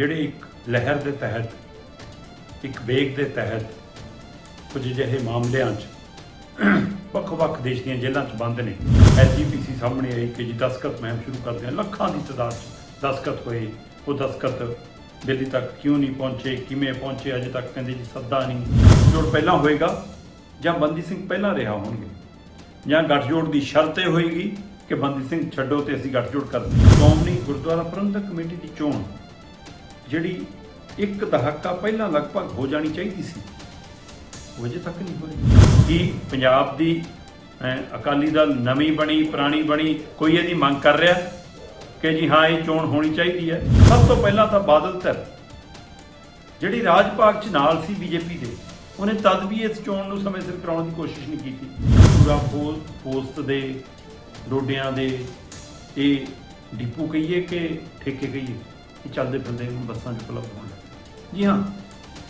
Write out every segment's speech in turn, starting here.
ਜਿਹੜੇ ਇੱਕ ਲਹਿਰ ਦੇ ਤਹਿਤ, ਇੱਕ ਵੇਗ ਦੇ ਤਹਿਤ ਕੁਝ ਅਜਿਹੇ ਮਾਮਲਿਆਂ 'ਚ ਵੱਖ-ਵੱਖ ਦੇਸ਼ ਦੀਆਂ ਜੇਲ੍ਹਾਂ 'ਚ ਬੰਦ ਨੇ। ਐਸਜੀਪੀਸੀ ਸਾਹਮਣੇ ਆਈ ਕਿ ਜੀ ਦਸਕਤ ਮਹਿਮ ਸ਼ੁਰੂ ਕਰਦੇ ਹਾਂ ਲੱਖਾਂ ਦੀ ਤਾਦਾਦ 'ਚ ਦਸਕਤ ਹੋਏ। ਉਹ ਦਸਕਤ ਦਿੱਲੀ ਤੱਕ ਕਿਉਂ ਨਹੀਂ ਪਹੁੰਚੇ? ਕਿਵੇਂ ਪਹੁੰਚੇ? ਅਜੇ ਤੱਕ ਕਹਿੰਦੇ ਜੀ ਸੱਦਾ ਨਹੀਂ। ਜੋੜ ਪਹਿਲਾਂ ਹੋਏਗਾ ਜਾਂ ਬੰਦੀ ਸਿੰਘ ਪਹਿਲਾਂ ਰਿਹਾ ਹੋਣਗੇ? ਜਾਂ ਗੱਠਜੋੜ ਦੀ ਸ਼ਰਤ ਇਹ ਹੋਏਗੀ ਕਿ ਬੰਦੀ ਸਿੰਘ ਛੱਡੋ ਤੇ ਅਸੀਂ ਗੱਠਜੋੜ ਕਰਦੇ ਹਾਂ। ਸ਼੍ਰੋਮਣੀ ਗੁਰਦੁਆਰਾ ਪ੍ਰਬੰਧਕ ਕਮੇਟੀ ਦੀ ਚੋਣ ਜਿਹੜੀ ਇੱਕ ਦਹਾਕਾ ਪਹਿਲਾਂ ਲਗਭਗ ਹੋ ਜਾਣੀ ਚਾਹੀਦੀ ਸੀ, ਉਹ ਅਜੇ ਤੱਕ ਨਹੀਂ ਹੋਈ। ਕੀ ਪੰਜਾਬ ਦੀ ਅਕਾਲੀ ਦਲ ਨਵੀਂ ਬਣੀ, ਪੁਰਾਣੀ ਬਣੀ, ਕੋਈ ਇਹਦੀ ਮੰਗ ਕਰ ਰਿਹਾ? ਕਿ ਜੀ ਹਾਂ, ਇਹ ਚੋਣ ਹੋਣੀ ਚਾਹੀਦੀ ਹੈ। ਸਭ ਤੋਂ ਪਹਿਲਾਂ ਤਾਂ ਬਾਦਲ ਧਿਰ, ਜਿਹੜੀ ਰਾਜ ਭਾਗ ਚ ਨਾਲ ਸੀ ਬੀਜੇਪੀ ਦੇ, ਉਹਨੇ ਤਦ ਵੀ ਇਸ ਚੋਣ ਨੂੰ ਸਮੇਂ ਸਿਰ ਕਰਾਉਣ ਦੀ ਕੋਸ਼ਿਸ਼ ਨਹੀਂ ਕੀਤੀ। ਪੂਰਾ ਪੋਸਟ ਦੇ ਡੋਡਿਆਂ ਦੇ, ਇਹ ਡਿਪੂ ਕਹੀਏ ਕਿ ਠੇਕੇ ਕਹੀਏ। ਇਹ ਚੱਲਦੇ ਫਿਰਦੇ ਬੱਸਾਂ 'ਚ ਉਪਲਬਧ ਹੋਣ ਜੀ ਹਾਂ,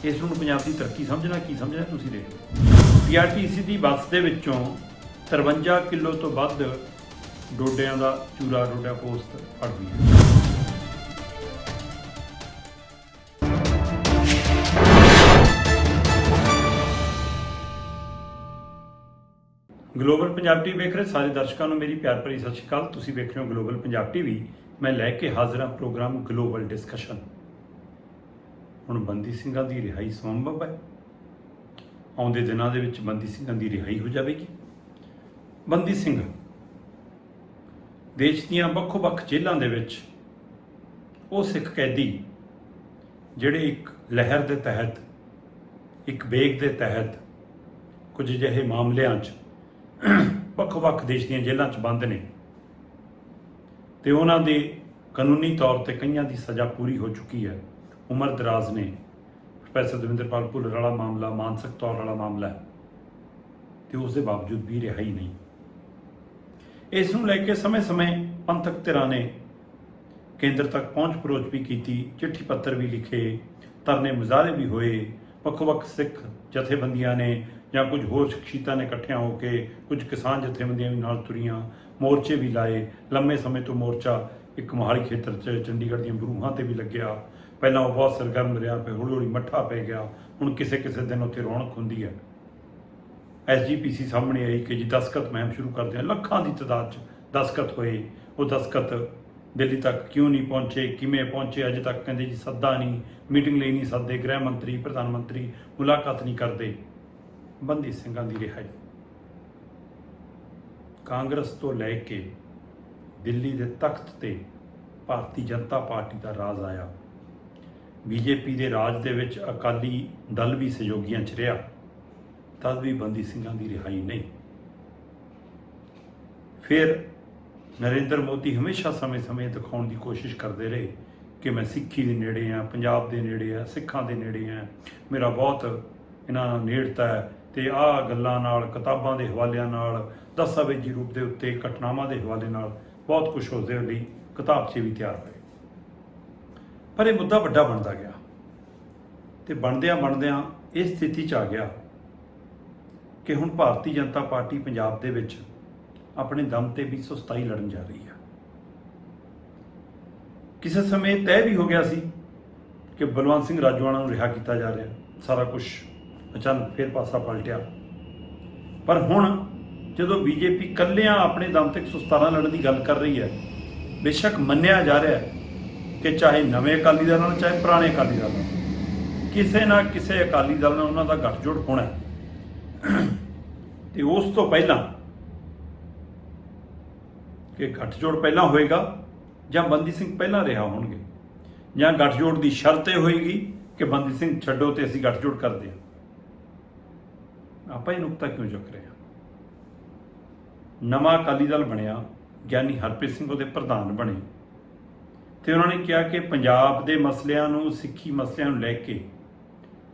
ਇਸ ਨੂੰ ਪੰਜਾਬ ਦੀ ਤਰੱਕੀ ਸਮਝਣਾ, ਕੀ ਸਮਝਣਾ, ਤੁਸੀਂ ਦੇਖੋ ਪੀਆਰਟੀਸੀ ਦੀ ਬੱਸ ਦੇ ਵਿੱਚੋਂ 53 ਕਿਲੋ ਤੋਂ ਵੱਧ ਡੋਡਿਆਂ ਦਾ ਚੂਰਾ ਡੋਡਾ ਪੋਸਟ ਫੜਦੀ ਹੈ ਗਲੋਬਲ ਪੰਜਾਬ ਟੀਵੀ ਵੇਖ ਰਹੇ ਸਾਰੇ ਦਰਸ਼ਕਾਂ ਨੂੰ ਮੇਰੀ ਪਿਆਰ ਭਰੀ ਸਤਿ ਸ਼੍ਰੀ ਅਕਾਲ। ਤੁਸੀਂ ਵੇਖ ਰਹੇ ਹੋ ਗਲੋਬਲ ਪੰਜਾਬ ਟੀਵੀ ਮੈਂ ਲੈ ਕੇ ਹਾਜ਼ਰ ਹਾਂ ਪ੍ਰੋਗਰਾਮ ਗਲੋਬਲ ਡਿਸਕਸ਼ਨ। ਹੁਣ ਬੰਦੀ ਸਿੰਘਾਂ ਦੀ ਰਿਹਾਈ ਸੰਭਵ ਹੈ? ਆਉਂਦੇ ਦਿਨਾਂ ਦੇ ਵਿੱਚ ਬੰਦੀ ਸਿੰਘਾਂ ਦੀ ਰਿਹਾਈ ਹੋ ਜਾਵੇਗੀ? ਬੰਦੀ ਸਿੰਘ, ਦੇਸ਼ ਦੀਆਂ ਵੱਖੋ-ਵੱਖ ਜੇਲ੍ਹਾਂ ਦੇ ਵਿੱਚ ਉਹ ਸਿੱਖ ਕੈਦੀ ਜਿਹੜੇ ਇੱਕ ਲਹਿਰ ਦੇ ਤਹਿਤ, ਇੱਕ ਵੇਗ ਦੇ ਤਹਿਤ ਕੁਝ ਅਜਿਹੇ ਮਾਮਲਿਆਂ 'ਚ ਵੱਖ-ਵੱਖ ਦੇਸ਼ ਦੀਆਂ ਜੇਲ੍ਹਾਂ 'ਚ ਬੰਦ ਨੇ। ਤੇ ਉਹਨਾਂ ਦੇ ਕਾਨੂੰਨੀ ਤੌਰ ਤੇ ਕਈਆਂ ਦੀ ਸਜ਼ਾ ਪੂਰੀ ਹੋ ਚੁੱਕੀ ਹੈ। ਉਮਰ ਦਰਾਜ਼ ਨੇ। ਪ੍ਰੋਫੈਸਰ ਦਵਿੰਦਰਪਾਲ ਭੁੱਲਰ ਵਾਲਾ ਮਾਮਲਾ, ਮਾਨਸਿਕ ਤੌਰ ਵਾਲਾ ਮਾਮਲਾ ਹੈ। ਤੇ ਉਸ ਦੇ ਬਾਵਜੂਦ ਵੀ ਰਿਹਾਈ ਨਹੀਂ। ਇਸ ਨੂੰ ਲੈ ਕੇ ਸਮੇਂ-ਸਮੇਂ ਪੰਥਕ ਧਿਰਾਂ ਨੇ ਕੇਂਦਰ ਤੱਕ ਪਹੁੰਚ ਪਰੋਚ ਵੀ ਕੀਤੀ, ਚਿੱਠੀ ਪੱਤਰ ਵੀ ਲਿਖੇ, ਧਰਨੇ ਮੁਜ਼ਾਹਰੇ ਵੀ ਹੋਏ, ਵੱਖ-ਵੱਖ ਸਿੱਖ ਜਥੇਬੰਦੀਆਂ ਨੇ ਜਾਂ ਕੁਝ ਹੋਰ ਸ਼ਖਸੀਅਤਾਂ ਨੇ ਇਕੱਠਿਆਂ ਹੋ ਕੇ ਕੁਝ ਕਿਸਾਨ ਜਥੇਬੰਦੀਆਂ ਵੀ ਨਾਲ ਤੁਰੀਆਂ ਮੋਰਚੇ ਵੀ ਲਾਏ। ਲੰਮੇ ਸਮੇਂ ਤੋਂ ਮੋਰਚਾ ਇੱਕ ਮੋਹਾਲੀ ਖੇਤਰ 'ਚ ਚੰਡੀਗੜ੍ਹ ਦੀਆਂ ਬਰੂਹਾਂ ਤੇ ਵੀ ਲੱਗਿਆ। ਪਹਿਲਾਂ ਉਹ ਬਹੁਤ ਸਰਗਰਮ ਰਿਹਾ, ਫਿਰ ਹੌਲੀ ਹੌਲੀ ਮੱਠਾ ਪੈ ਗਿਆ। ਹੁਣ ਕਿਸੇ ਕਿਸੇ ਦਿਨ ਉੱਥੇ ਰੌਣਕ ਹੁੰਦੀ ਹੈ। ਐਸਜੀਪੀਸੀ ਸਾਹਮਣੇ ਆਈ ਕਿ ਜੀ ਦਸਕਤ ਮਹਿਮ ਸ਼ੁਰੂ ਕਰਦੇ ਹਾਂ ਲੱਖਾਂ ਦੀ ਤਾਦਾਦ 'ਚ ਦਸਕਤ ਹੋਏ। ਉਹ ਦਸਕਤ ਦਿੱਲੀ ਤੱਕ ਕਿਉਂ ਨਹੀਂ ਪਹੁੰਚੇ? ਕਿਵੇਂ ਪਹੁੰਚੇ? ਅਜੇ ਤੱਕ ਕਹਿੰਦੇ ਜੀ ਸੱਦਾ ਨਹੀਂ। ਮੀਟਿੰਗ ਲਈ ਨਹੀਂ ਸੱਦੇ। ਗ੍ਰਹਿ ਮੰਤਰੀ, ਪ੍ਰਧਾਨ ਮੰਤਰੀ ਮੁਲਾਕਾਤ ਨਹੀਂ ਕਰਦੇ। ਬੰਦੀ ਸਿੰਘਾਂ ਦੀ ਰਿਹਾਈ। ਕਾਂਗਰਸ ਤੋਂ ਲੈ ਕੇ ਦਿੱਲੀ ਦੇ ਤਖਤ ਤੇ ਭਾਰਤੀ ਜਨਤਾ ਪਾਰਟੀ ਦਾ ਰਾਜ ਆਇਆ। ਬੀਜੇਪੀ ਦੇ ਰਾਜ ਦੇ ਵਿੱਚ ਅਕਾਲੀ ਦਲ ਵੀ ਸਹਿਯੋਗੀਆਂ 'ਚ ਰਿਹਾ, ਤਦ ਵੀ ਬੰਦੀ ਸਿੰਘਾਂ ਦੀ ਰਿਹਾਈ ਨਹੀਂ। ਫਿਰ ਨਰਿੰਦਰ ਮੋਦੀ ਹਮੇਸ਼ਾ ਸਮੇਂ-ਸਮੇਂ ਦਿਖਾਉਣ ਦੀ ਕੋਸ਼ਿਸ਼ ਕਰਦੇ ਰਹੇ ਕਿ ਮੈਂ ਸਿੱਖੀ ਦੇ ਨੇੜੇ ਆ ਪੰਜਾਬ ਦੇ ਨੇੜੇ ਆ ਸਿੱਖਾਂ ਦੇ ਨੇੜੇ ਆ ਮੇਰਾ ਬਹੁਤ ਇਹਨਾਂ ਨਾਲ ਨੇੜਤਾ ਹੈ ਤੇ ਆਹ ਗੱਲਾਂ ਨਾਲ, ਕਿਤਾਬਾਂ ਦੇ ਹਵਾਲਿਆਂ ਨਾਲ ਦਸਤਾਵੇਜ਼ੀ ਰੂਪ ਦੇ ਉੱਤੇ ਘਟਨਾਵਾਂ ਦੇ ਹਵਾਲੇ ਨਾਲ ਬਹੁਤ ਕੁਝ ਉਸਦੇ ਲਈ ਕਿਤਾਬਚੇ ਵੀ ਤਿਆਰ ਹੋਏ। ਪਰ ਇਹ ਮੁੱਦਾ ਵੱਡਾ ਬਣਦਾ ਗਿਆ ਤੇ ਬਣਦਿਆਂ ਬਣਦਿਆਂ ਇਹ ਸਥਿਤੀ 'ਚ ਆ ਗਿਆ ਕਿ ਹੁਣ ਭਾਰਤੀ ਜਨਤਾ ਪਾਰਟੀ ਪੰਜਾਬ ਦੇ ਵਿੱਚ ਆਪਣੇ ਦਮ ਤੇ 227 ਲੜਨ ਜਾ ਰਹੀ ਹੈ। ਕਿਸੇ ਸਮੇਂ ਤੈਅ ਵੀ ਹੋ ਗਿਆ ਸੀ ਕਿ ਬਲਵੰਤ ਸਿੰਘ ਰਾਜਵਾਨਾ ਨੂੰ ਰਿਹਾ ਕੀਤਾ ਜਾ ਰਿਹਾ, ਸਾਰਾ ਕੁਝ ਅਚਾਨਕ ਫੇਰ ਪਾਸਾ ਪਲਟਿਆ। ਪਰ ਹੁਣ ਜਦੋਂ ਬੀਜੇਪੀ ਕੱਲਿਆਂ ਆਪਣੇ ਦਮ ਤੇ 117 ਲੜਨ ਦੀ ਗੱਲ ਕਰ ਰਹੀ ਹੈ, ਬੇਸ਼ੱਕ ਮੰਨਿਆ ਜਾ ਰਿਹਾ ਹੈ ਕਿ ਚਾਹੇ ਨਵੇਂ ਅਕਾਲੀ ਦਲ ਨਾਲ, ਚਾਹੇ ਪੁਰਾਣੇ ਅਕਾਲੀ ਦਲ ਨਾਲ, ਕਿਸੇ ਨਾ ਕਿਸੇ ਅਕਾਲੀ ਦਲ ਨਾਲ ਉਹਨਾਂ ਦਾ ਗੱਠਜੋੜ ਹੋਣਾ ਹੈ। ਤੇ ਉਸ ਤੋਂ ਪਹਿਲਾਂ ਕਿ ਗੱਠਜੋੜ ਪਹਿਲਾਂ ਹੋਏਗਾ ਜਾਂ ਬੰਦੀ ਸਿੰਘ ਪਹਿਲਾਂ ਰਿਹਾ ਹੋਣਗੇ, ਜਾਂ ਗੱਠਜੋੜ ਦੀ ਸ਼ਰਤ ਇਹ ਹੋਏਗੀ ਕਿ ਬੰਦੀ ਸਿੰਘ ਛੱਡੋ ਤੇ ਅਸੀਂ ਗੱਠਜੋੜ ਕਰਦੇ ਹਾਂ। ਆਪਾਂ ਇਹ ਨੁਕਤਾ ਕਿਉਂ ਚੁੱਕ ਰਹੇ ਹਾਂ? ਨਵਾਂ ਅਕਾਲੀ ਦਲ ਬਣਿਆ ਗਿਆਨੀ ਹਰਪ੍ਰੀਤ ਸਿੰਘ ਉਹਦੇ ਪ੍ਰਧਾਨ ਬਣੇ। ਤੇ ਉਹਨਾਂ ਨੇ ਕਿਹਾ ਕਿ ਪੰਜਾਬ ਦੇ ਮਸਲਿਆਂ ਨੂੰ, ਸਿੱਖੀ ਮਸਲਿਆਂ ਨੂੰ ਲੈ ਕੇ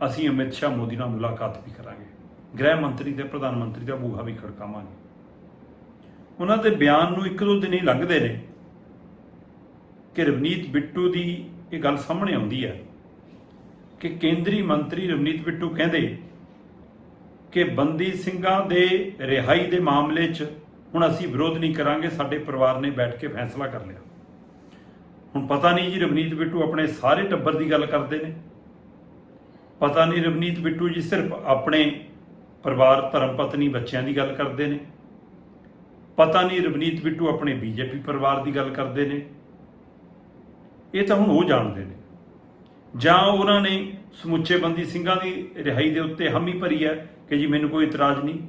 ਅਸੀਂ ਅਮਿਤ ਸ਼ਾਹ ਮੋਦੀ ਨਾਲ ਮੁਲਾਕਾਤ ਵੀ ਕਰਾਂਗੇ। ਗ੍ਰਹਿ ਮੰਤਰੀ ਤੇ ਪ੍ਰਧਾਨ ਮੰਤਰੀ ਦਾ ਬੂਹਾ ਵੀ ਖੜਕਾਵਾਂਗੇ। ਉਹਨਾਂ ਦੇ ਬਿਆਨ ਨੂੰ ਇੱਕ ਦੋ ਦਿਨ ਹੀ ਲੰਘਦੇ ਨੇ ਕਿ ਰਵਨੀਤ ਬਿੱਟੂ ਦੀ ਇਹ ਗੱਲ ਸਾਹਮਣੇ ਆਉਂਦੀ ਹੈ ਕਿ ਕੇਂਦਰੀ ਮੰਤਰੀ ਰਵਨੀਤ ਬਿੱਟੂ ਕਹਿੰਦੇ ਕਿ ਬੰਦੀ ਸਿੰਘਾਂ ਦੇ ਰਿਹਾਈ ਦੇ ਮਾਮਲੇ 'ਚ ਹੁਣ ਅਸੀਂ ਵਿਰੋਧ ਨਹੀਂ ਕਰਾਂਗੇ, ਸਾਡੇ ਪਰਿਵਾਰ ਨੇ ਬੈਠ ਕੇ ਫੈਸਲਾ ਕਰ ਲਿਆ। ਹੁਣ ਪਤਾ ਨਹੀਂ ਜੀ ਰਵਨੀਤ ਬਿੱਟੂ ਆਪਣੇ ਸਾਰੇ ਟੱਬਰ ਦੀ ਗੱਲ ਕਰਦੇ ਨੇ। ਪਤਾ ਨਹੀਂ ਰਵਨੀਤ ਬਿੱਟੂ ਜੀ ਸਿਰਫ ਆਪਣੇ ਪਰਿਵਾਰ ਧਰਮ ਪਤਨੀ ਬੱਚਿਆਂ ਦੀ ਗੱਲ ਕਰਦੇ ਨੇ। ਪਤਾ ਨਹੀਂ ਰਵਨੀਤ ਬਿੱਟੂ ਆਪਣੇ ਬੀਜੇਪੀ ਪਰਿਵਾਰ ਦੀ ਗੱਲ ਕਰਦੇ ਨੇ। ਇਹ ਤਾਂ ਹੁਣ ਉਹ ਜਾਣਦੇ ਨੇ। ਜਾਂ ਉਹਨਾਂ ਨੇ ਸਮੁੱਚੇ ਬੰਦੀ ਸਿੰਘਾਂ ਦੀ ਰਿਹਾਈ ਦੇ ਉੱਤੇ ਹਾਮੀ ਭਰੀ ਹੈ ਕਿ ਜੀ ਮੈਨੂੰ ਕੋਈ ਇਤਰਾਜ਼ ਨਹੀਂ।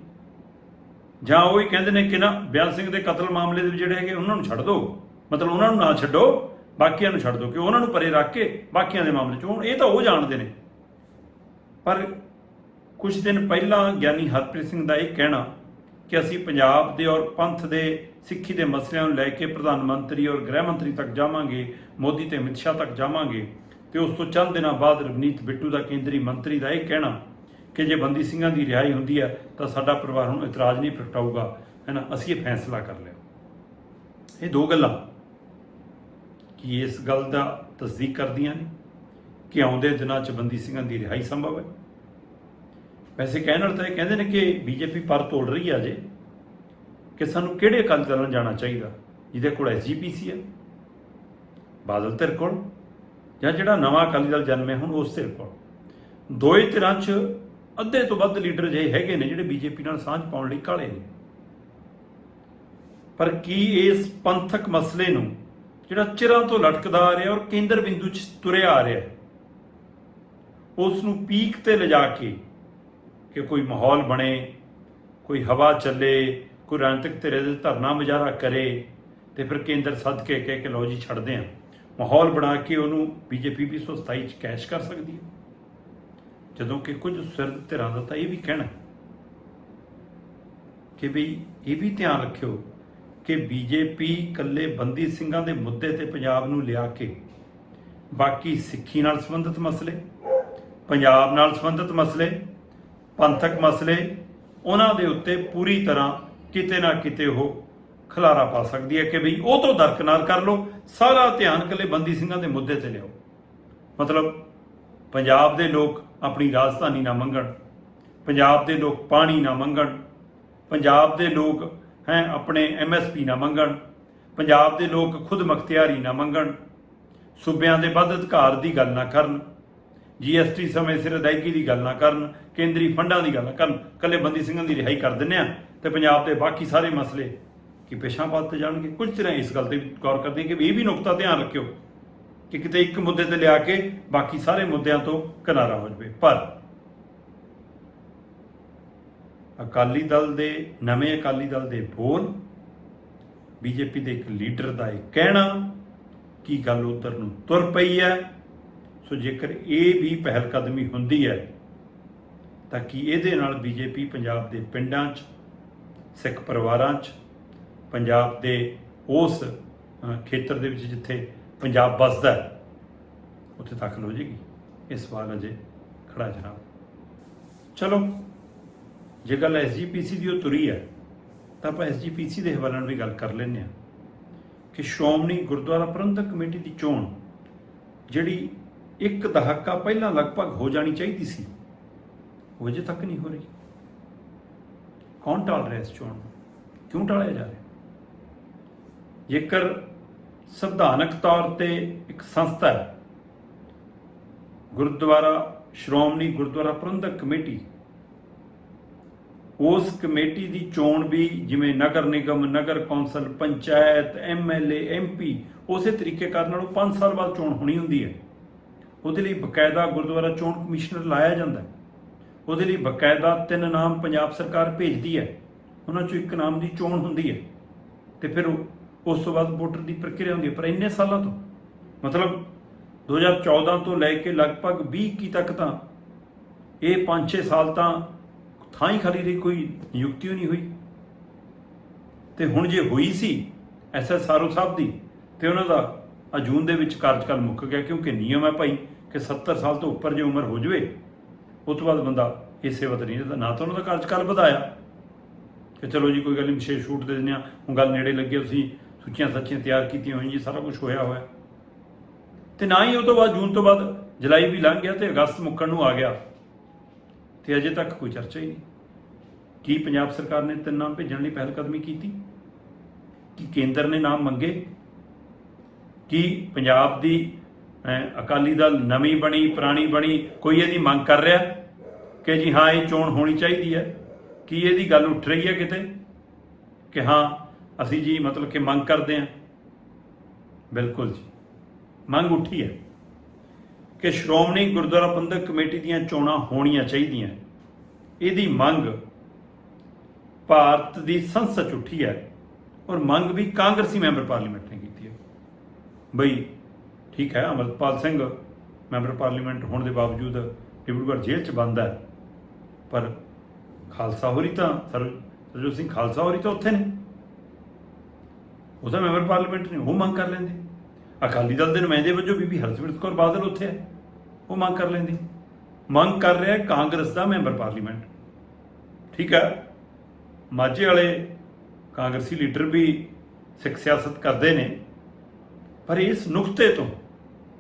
ਜਾਂ ਉਹ ਹੀ ਕਹਿੰਦੇ ਨੇ ਕਿ ਨਾ ਬਿਆਨ ਸਿੰਘ ਦੇ ਕਤਲ ਮਾਮਲੇ ਦੇ ਜਿਹੜੇ ਹੈਗੇ ਉਹਨਾਂ ਨੂੰ ਛੱਡ ਦਿਓ ਮਤਲਬ ਉਹਨਾਂ ਨੂੰ ਨਾ ਛੱਡੋ, ਬਾਕੀਆਂ ਨੂੰ ਛੱਡ ਦਿਓ ਕਿ ਉਹਨਾਂ ਨੂੰ ਪਰੇ ਰੱਖ ਕੇ ਬਾਕੀਆਂ ਦੇ ਮਾਮਲੇ 'ਚ। ਹੁਣ ਇਹ ਤਾਂ ਉਹ ਜਾਣਦੇ ਨੇ। ਪਰ ਕੁਝ ਦਿਨ ਪਹਿਲਾਂ ਗਿਆਨੀ ਹਰਪ੍ਰੀਤ ਸਿੰਘ ਦਾ ਇਹ ਕਹਿਣਾ ਕਿ ਅਸੀਂ ਪੰਜਾਬ ਦੇ ਔਰ ਪੰਥ ਦੇ, ਸਿੱਖੀ ਦੇ ਮਸਲਿਆਂ ਨੂੰ ਲੈ ਕੇ ਪ੍ਰਧਾਨ ਮੰਤਰੀ ਔਰ ਗ੍ਰਹਿ ਮੰਤਰੀ ਤੱਕ ਜਾਵਾਂਗੇ, ਮੋਦੀ ਤੇ ਅਮਿਤ ਸ਼ਾਹ ਤੱਕ ਜਾਵਾਂਗੇ, ਤੇ ਉਸ ਤੋਂ ਚੰਦ ਦਿਨਾਂ ਬਾਅਦ ਰਵਨੀਤ ਬਿੱਟੂ ਦਾ ਕੇਂਦਰੀ ਮੰਤਰੀ ਦਾ ਇਹ ਕਹਿਣਾ ਕਿ ਜੇ ਬੰਦੀ ਸਿੰਘਾਂ ਦੀ ਰਿਹਾਈ ਹੁੰਦੀ ਹੈ ਤਾਂ ਸਾਡਾ ਪਰਿਵਾਰ ਹੁਣ ਇਤਰਾਜ਼ ਨਹੀਂ ਪ੍ਰਗਟਾਊਗਾ। ਹੈ ਨਾ ਅਸੀਂ ਇਹ ਫੈਸਲਾ ਕਰ ਲਿਆ। ਇਹ ਦੋ ਗੱਲਾਂ। ਕਿ ਇਸ ਗੱਲ ਦਾ ਤਸਦੀਕ ਕਰਦੀਆਂ ਨੇ ਕਿ ਆਉਂਦੇ ਦਿਨਾਂ 'ਚ ਬੰਦੀ ਸਿੰਘਾਂ ਦੀ ਰਿਹਾਈ ਸੰਭਵ ਹੈ। ਵੈਸੇ ਕਹਿਣ ਵਾਲੇ ਤਾਂ ਇਹ ਕਹਿੰਦੇ ਨੇ ਕਿ ਬੀਜੇਪੀ ਪਰ ਤੋੜ ਰਹੀ ਹੈ ਜੇ ਕਿ ਸਾਨੂੰ ਕਿਹੜੇ ਅਕਾਲੀ ਦਲ ਨਾਲ ਜਾਣਾ ਚਾਹੀਦਾ? ਜਿਹਦੇ ਕੋਲ ਐਸਜੀਪੀਸੀ ਹੈ, ਬਾਦਲ ਧਿਰ ਕੋਲ, ਜਾਂ ਜਿਹੜਾ ਨਵਾਂ ਅਕਾਲੀ ਦਲ ਜਨਮੇ ਹੁਣ ਉਸ ਧਿਰ ਕੋਲ। ਦੋਏ ਧਿਰਾਂ 'ਚ ਅੱਧੇ ਤੋਂ ਵੱਧ ਲੀਡਰ ਜੇ ਹੈਗੇ ਨੇ ਜਿਹੜੇ ਬੀਜੇਪੀ ਨਾਲ ਸਾਂਝ ਪਾਉਣ ਲਈ ਕਾਲੇ ਨੇ। ਪਰ ਕੀ ਇਸ ਪੰਥਕ ਮਸਲੇ ਨੂੰ, ਜਿਹੜਾ ਚਿਰਾਂ ਤੋਂ ਲਟਕਦਾ ਆ ਰਿਹਾ ਔਰ ਕੇਂਦਰ ਬਿੰਦੂ 'ਚ ਤੁਰਿਆ ਆ ਰਿਹਾ ਉਸ ਨੂੰ ਪੀਕ ਤੇ ਲਿਜਾ ਕੇ ਕਿ ਕੋਈ ਮਾਹੌਲ ਬਣੇ, ਕੋਈ ਹਵਾ ਚੱਲੇ, ਕੋਈ ਰਾਜਨੀਤਿਕ ਧਿਰੇ ਦੇ ਧਰਨਾ ਮੁਜ਼ਾਹਰਾ ਕਰੇ ਤੇ ਫਿਰ ਕੇਂਦਰ ਸੱਦ ਕੇ ਕਹਿ ਕੇ ਲਓ ਜੀ, ਛੱਡਦੇ ਆ। ਮਾਹੌਲ ਬਣਾ ਕੇ ਉਹਨੂੰ ਬੀਜੇਪੀ ਵੀ 127 ਚ ਕੈਸ਼ ਕਰ ਸਕਦੀ ਹੈ। ਜਦੋਂ ਕਿ ਕੁਝ ਸਿਰ ਧਿਰਾਂ ਦਾ ਤਾਂ ਇਹ ਵੀ ਕਹਿਣਾ ਕਿ ਵੀ ਇਹ ਵੀ ਧਿਆਨ ਰੱਖਿਓ ਕਿ ਬੀਜੇਪੀ ਇਕੱਲੇ ਬੰਦੀ ਸਿੰਘਾਂ ਦੇ ਮੁੱਦੇ ਤੇ ਪੰਜਾਬ ਨੂੰ ਲਿਆ ਕੇ ਬਾਕੀ ਸਿੱਖੀ ਨਾਲ ਸੰਬੰਧਿਤ ਮਸਲੇ, ਪੰਜਾਬ ਨਾਲ ਸੰਬੰਧਿਤ ਮਸਲੇ, ਪੰਥਕ ਮਸਲੇ, ਉਹਨਾਂ ਦੇ ਉੱਤੇ ਪੂਰੀ ਤਰ੍ਹਾਂ ਕਿਤੇ ਨਾ ਕਿਤੇ ਉਹ ਖਲਾਰਾ ਪਾ ਸਕਦੀ ਹੈ ਕਿ ਵੀ ਉਹ ਤੋਂ ਦਰਕਨਾਰ ਕਰ ਲਓ, ਸਾਰਾ ਧਿਆਨ ਇਕੱਲੇ ਬੰਦੀ ਸਿੰਘਾਂ ਦੇ ਮੁੱਦੇ ਤੇ ਲਿਓ ਮਤਲਬ ਪੰਜਾਬ ਦੇ ਲੋਕ ਆਪਣੀ ਰਾਜਧਾਨੀ ਨਾ ਮੰਗਣ। ਪੰਜਾਬ ਦੇ ਲੋਕ ਪਾਣੀ ਨਾ ਮੰਗਣ। ਪੰਜਾਬ ਦੇ ਲੋਕ ਹੈ ਆਪਣੇ ਐਮਐਸਪੀ ਨਾ ਮੰਗਣ। ਪੰਜਾਬ ਦੇ ਲੋਕ ਖੁਦ ਮਖਤਿਆਰੀ ਨਾ ਮੰਗਣ। ਸੂਬਿਆਂ ਦੇ ਵੱਧ ਅਧਿਕਾਰ ਦੀ ਗੱਲ ਨਾ ਕਰਨ। ਜੀਐਸਟੀ ਸਮੇਂ ਸਿਰ ਅਦਾਇਗੀ ਦੀ ਗੱਲ ਨਾ ਕਰਨ। ਕੇਂਦਰੀ ਫੰਡਾਂ ਦੀ ਗੱਲ ਨਾ ਕਰਨ। ਕੱਲੇ ਬੰਦੀ ਸਿੰਘਾਂ ਦੀ ਰਿਹਾਈ ਕਰ ਦਿੰਨੇ ਆ ਤੇ ਪੰਜਾਬ ਦੇ ਬਾਕੀ ਸਾਰੇ ਮਸਲੇ ਕਿ ਪੇਸ਼ਾਬਾਦ ਤੇ ਜਾਣਗੇ? ਕੁਝ ਤਰ੍ਹਾਂ ਇਸ ਗੱਲ ਤੇ ਗੌਰ ਕਰਦੇ ਕਿ ਵੀ ਇਹ ਵੀ ਨੁਕਤਾ ਧਿਆਨ ਰੱਖਿਓ। ਕਿ ਕਿਤੇ ਇੱਕ ਮੁੱਦੇ ਤੇ ਲਿਆ ਕੇ ਬਾਕੀ ਸਾਰੇ ਮੁੱਦਿਆਂ ਤੋਂ ਕਿਨਾਰਾ ਹੋ ਜਾਵੇ। ਪਰ ਅਕਾਲੀ ਦਲ ਦੇ, ਨਵੇਂ ਅਕਾਲੀ ਦਲ ਦੇ ਬੋਲ ਬੀਜੇਪੀ ਦੇ ਇੱਕ ਲੀਡਰ ਦਾ ਇਹ ਕਹਿਣਾ ਕੀ ਗੱਲ ਉਧਰ ਨੂੰ ਤੁਰ ਪਈ ਹੈ। ਸੋ ਜੇਕਰ ਇਹ ਵੀ ਪਹਿਲ ਕਦਮੀ ਹੁੰਦੀ ਹੈ, ਤਾਂ ਕੀ ਇਹਦੇ ਨਾਲ ਬੀਜੇਪੀ ਪੰਜਾਬ ਦੇ ਪਿੰਡਾਂ 'ਚ, ਸਿੱਖ ਪਰਿਵਾਰਾਂ 'ਚ, ਪੰਜਾਬ ਦੇ ਉਸ ਖੇਤਰ ਦੇ ਵਿੱਚ ਜਿੱਥੇ ਪੰਜਾਬ ਵੱਸਦਾ ਉੱਥੇ ਦਾਖਲ ਹੋ ਜਾਏਗੀ। ਇਹ ਸਵਾਲ ਅਜੇ ਖੜਾ ਹੈ ਜਨਾਬ। ਚਲੋ, ਜੇ ਗੱਲ ਐਸਜੀਪੀਸੀ ਦੀ ਉਹ ਤੁਰੀ ਹੈ, ਤਾਂ ਆਪਾਂ ਐਸਜੀਪੀਸੀ ਦੇ ਹਵਾਲੇ ਨਾਲ ਵੀ ਗੱਲ ਕਰ ਲੈਂਦੇ ਹਾਂ ਕਿ ਸ਼੍ਰੋਮਣੀ ਗੁਰਦੁਆਰਾ ਪ੍ਰਬੰਧਕ ਕਮੇਟੀ ਦੀ ਚੋਣ, ਜਿਹੜੀ ਇੱਕ ਦਹਾਕਾ ਪਹਿਲਾਂ ਲਗਭਗ ਹੋ ਜਾਣੀ ਚਾਹੀਦੀ ਸੀ, ਉਹ ਅਜੇ ਤੱਕ ਨਹੀਂ ਹੋ ਰਹੀ। ਕੌਣ ਟਾਲ ਰਿਹਾ ਇਸ ਚੋਣ ਨੂੰ? ਕਿਉਂ ਟਾਲਿਆ ਜਾ ਰਿਹਾ? ਜੇਕਰ ਸੰਵਿਧਾਨਕ ਤੌਰ ਤੇ ਇੱਕ ਸੰਸਥਾ ਹੈ। ਗੁਰਦੁਆਰਾ, ਸ਼੍ਰੋਮਣੀ ਗੁਰਦੁਆਰਾ ਪ੍ਰਬੰਧਕ ਕਮੇਟੀ। ਉਸ ਕਮੇਟੀ ਦੀ ਚੋਣ ਵੀ ਜਿਵੇਂ ਨਗਰ ਨਿਗਮ, ਨਗਰ ਕੌਂਸਲ, ਪੰਚਾਇਤ ਐਮਐਲਏ ਐਮਪੀ ਉਸੇ ਤਰੀਕੇ ਕਰਨ ਨਾਲ ਉਹ 5 ਸਾਲ ਬਾਅਦ ਚੋਣ ਹੋਣੀ ਹੁੰਦੀ ਹੈ। ਉਹਦੇ ਲਈ ਬਕਾਇਦਾ ਗੁਰਦੁਆਰਾ ਚੋਣ ਕਮਿਸ਼ਨਰ ਲਾਇਆ ਜਾਂਦਾ ਹੈ। ਉਹਦੇ ਲਈ ਬਕਾਇਦਾ ਤਿੰਨ ਨਾਮ ਪੰਜਾਬ ਸਰਕਾਰ ਭੇਜਦੀ ਹੈ। ਉਹਨਾਂ ਚੋਂ ਇੱਕ ਨਾਮ ਦੀ ਚੋਣ ਹੁੰਦੀ ਹੈ। ਤੇ ਫਿਰ ਉਸ ਤੋਂ ਬਾਅਦ ਵੋਟਰ ਦੀ ਪ੍ਰਕਿਰਿਆ ਹੁੰਦੀ ਹੈ, ਪਰ ਇੰਨੇ ਸਾਲਾਂ ਤੋਂ, ਮਤਲਬ 2014 ਤੋਂ ਲੈ ਕੇ ਲਗਭਗ 20 21 ਤੱਕ ਤਾਂ ਇਹ 5-6 ਸਾਲ ਤਾਂ ਥਾਂ ਹੀ ਖਾਲੀ ਰਹੀ, ਕੋਈ ਨਿਯੁਕਤੀ ਨਹੀਂ ਹੋਈ। ਤੇ ਹੁਣ ਜੇ ਹੋਈ ਸੀ ਐਸਐਸਆਰਓ ਸਾਹਿਬ ਦੀ, ਤੇ ਉਹਨਾਂ ਦਾ ਅਜੂਨ ਦੇ ਵਿੱਚ ਕਾਰਜਕਾਲ ਮੁੱਕ ਗਿਆ, ਕਿਉਂਕਿ ਨਿਯਮ ਹੈ ਭਾਈ ਕਿ 70 ਸਾਲ ਤੋਂ ਉੱਪਰ ਜੇ ਉਮਰ ਹੋ ਜਵੇ ਉਸ ਤੋਂ ਬਾਅਦ ਬੰਦਾ ਇਹ ਸੇਵਾ ਤੇ ਨਹੀਂ ਰਹਿੰਦਾ, ਨਾ ਤਾਂ ਉਹਨਾਂ ਦਾ ਕਾਰਜਕਾਲ ਵਧਾਇਆ। ਕਿ ਚਲੋ ਜੀ, ਕੋਈ ਗੱਲ ਨਹੀਂ ਵਿਸ਼ੇਸ਼ ਛੂਟ ਦੇ ਦਿੰਦੇ ਆ ਹੁਣ ਗੱਲ ਨੇੜੇ ਲੱਗੇ, ਤੁਸੀਂ ਸੁੱਚੀਆਂ ਸੱਚੀਆਂ ਤਿਆਰ ਕੀਤੀਆਂ ਹੋਈਆਂ ਜੀ, ਸਾਰਾ ਕੁਝ ਹੋਇਆ ਹੋਇਆ। ਤੇ ਨਾ ਹੀ ਉਹ ਤੋਂ ਬਾਅਦ, ਜੂਨ ਤੋਂ ਬਾਅਦ ਜੁਲਾਈ ਵੀ ਲੰਘ ਗਿਆ ਤੇ ਅਗਸਤ ਮੁੱਕਣ ਨੂੰ ਆ ਗਿਆ। ਤੇ ਅਜੇ ਤੱਕ ਕੋਈ ਚਰਚਾ ਹੀ ਨਹੀਂ। ਕੀ ਪੰਜਾਬ ਸਰਕਾਰ ਨੇ ਤਿੰਨ ਨਾਮ ਭੇਜਣ ਲਈ ਪਹਿਲ ਕਦਮੀ ਕੀਤੀ? ਕੀ ਕੇਂਦਰ ਨੇ ਨਾਮ ਮੰਗੇ? ਕੀ ਪੰਜਾਬ ਦੀ ਅਕਾਲੀ ਦਲ ਨਵੀਂ ਬਣੀ, ਪੁਰਾਣੀ ਬਣੀ, ਕੋਈ ਇਹਦੀ ਮੰਗ ਕਰ ਰਿਹਾ? ਕਿ ਜੀ ਹਾਂ, ਇਹ ਚੋਣ ਹੋਣੀ ਚਾਹੀਦੀ ਹੈ। ਕੀ ਇਹਦੀ ਗੱਲ ਉੱਠ ਰਹੀ ਹੈ ਕਿਤੇ? ਕਿ ਹਾਂ ਅਸੀਂ ਜੀ ਮਤਲਬ ਕਿ ਮੰਗ ਕਰਦੇ ਹਾਂ। ਬਿਲਕੁਲ ਜੀ। ਮੰਗ ਉੱਠੀ ਹੈ ਕਿ ਸ਼੍ਰੋਮਣੀ ਗੁਰਦੁਆਰਾ ਪ੍ਰਬੰਧਕ ਕਮੇਟੀ ਦੀਆਂ ਚੋਣਾਂ ਹੋਣੀਆਂ ਚਾਹੀਦੀਆਂ ਇਹਦੀ ਮੰਗ ਭਾਰਤ ਦੀ ਸੰਸਦ 'ਚ ਉੱਠੀ ਹੈ ਔਰ ਮੰਗ ਵੀ ਕਾਂਗਰਸੀ ਮੈਂਬਰ ਪਾਰਲੀਮੈਂਟ ਨੇ ਕੀਤੀ ਹੈ। ਬਈ ਠੀਕ ਹੈ ਅਮਰਪਾਲ ਸਿੰਘ ਮੈਂਬਰ ਪਾਰਲੀਮੈਂਟ ਹੋਣ ਦੇ ਬਾਵਜੂਦ ਡਿਬਰੂਗੜ੍ਹ ਜੇਲ੍ਹ 'ਚ ਬੰਦ ਹੈ। ਪਰ ਖਾਲਸਾ ਹੋਰੀ ਤਾਂ ਸਰਜੋਤ ਸਿੰਘ ਖਾਲਸਾ ਹੋਰੀ ਤਾਂ ਉੱਥੇ ਨੇ। ਉਹਦਾ ਮੈਂਬਰ ਪਾਰਲੀਮੈਂਟ ਨੇ, ਉਹ ਮੰਗ ਕਰ ਲੈਂਦੇ। ਅਕਾਲੀ ਦਲ ਦੇ ਨੁਮਾਇੰਦੇ ਵਜੋਂ ਬੀਬੀ ਹਰਸਿਮਰਤ ਕੌਰ ਬਾਦਲ ਉੱਥੇ ਹੈ, ਉਹ ਮੰਗ ਕਰ ਲੈਂਦੀ। ਮੰਗ ਕਰ ਰਿਹਾ ਕਾਂਗਰਸ ਦਾ ਮੈਂਬਰ ਪਾਰਲੀਮੈਂਟ। ਠੀਕ ਹੈ, ਮਾਝੇ ਵਾਲੇ ਕਾਂਗਰਸੀ ਲੀਡਰ ਵੀ ਸਿੱਖ ਸਿਆਸਤ ਕਰਦੇ ਨੇ, ਪਰ ਇਸ ਨੁਕਤੇ ਤੋਂ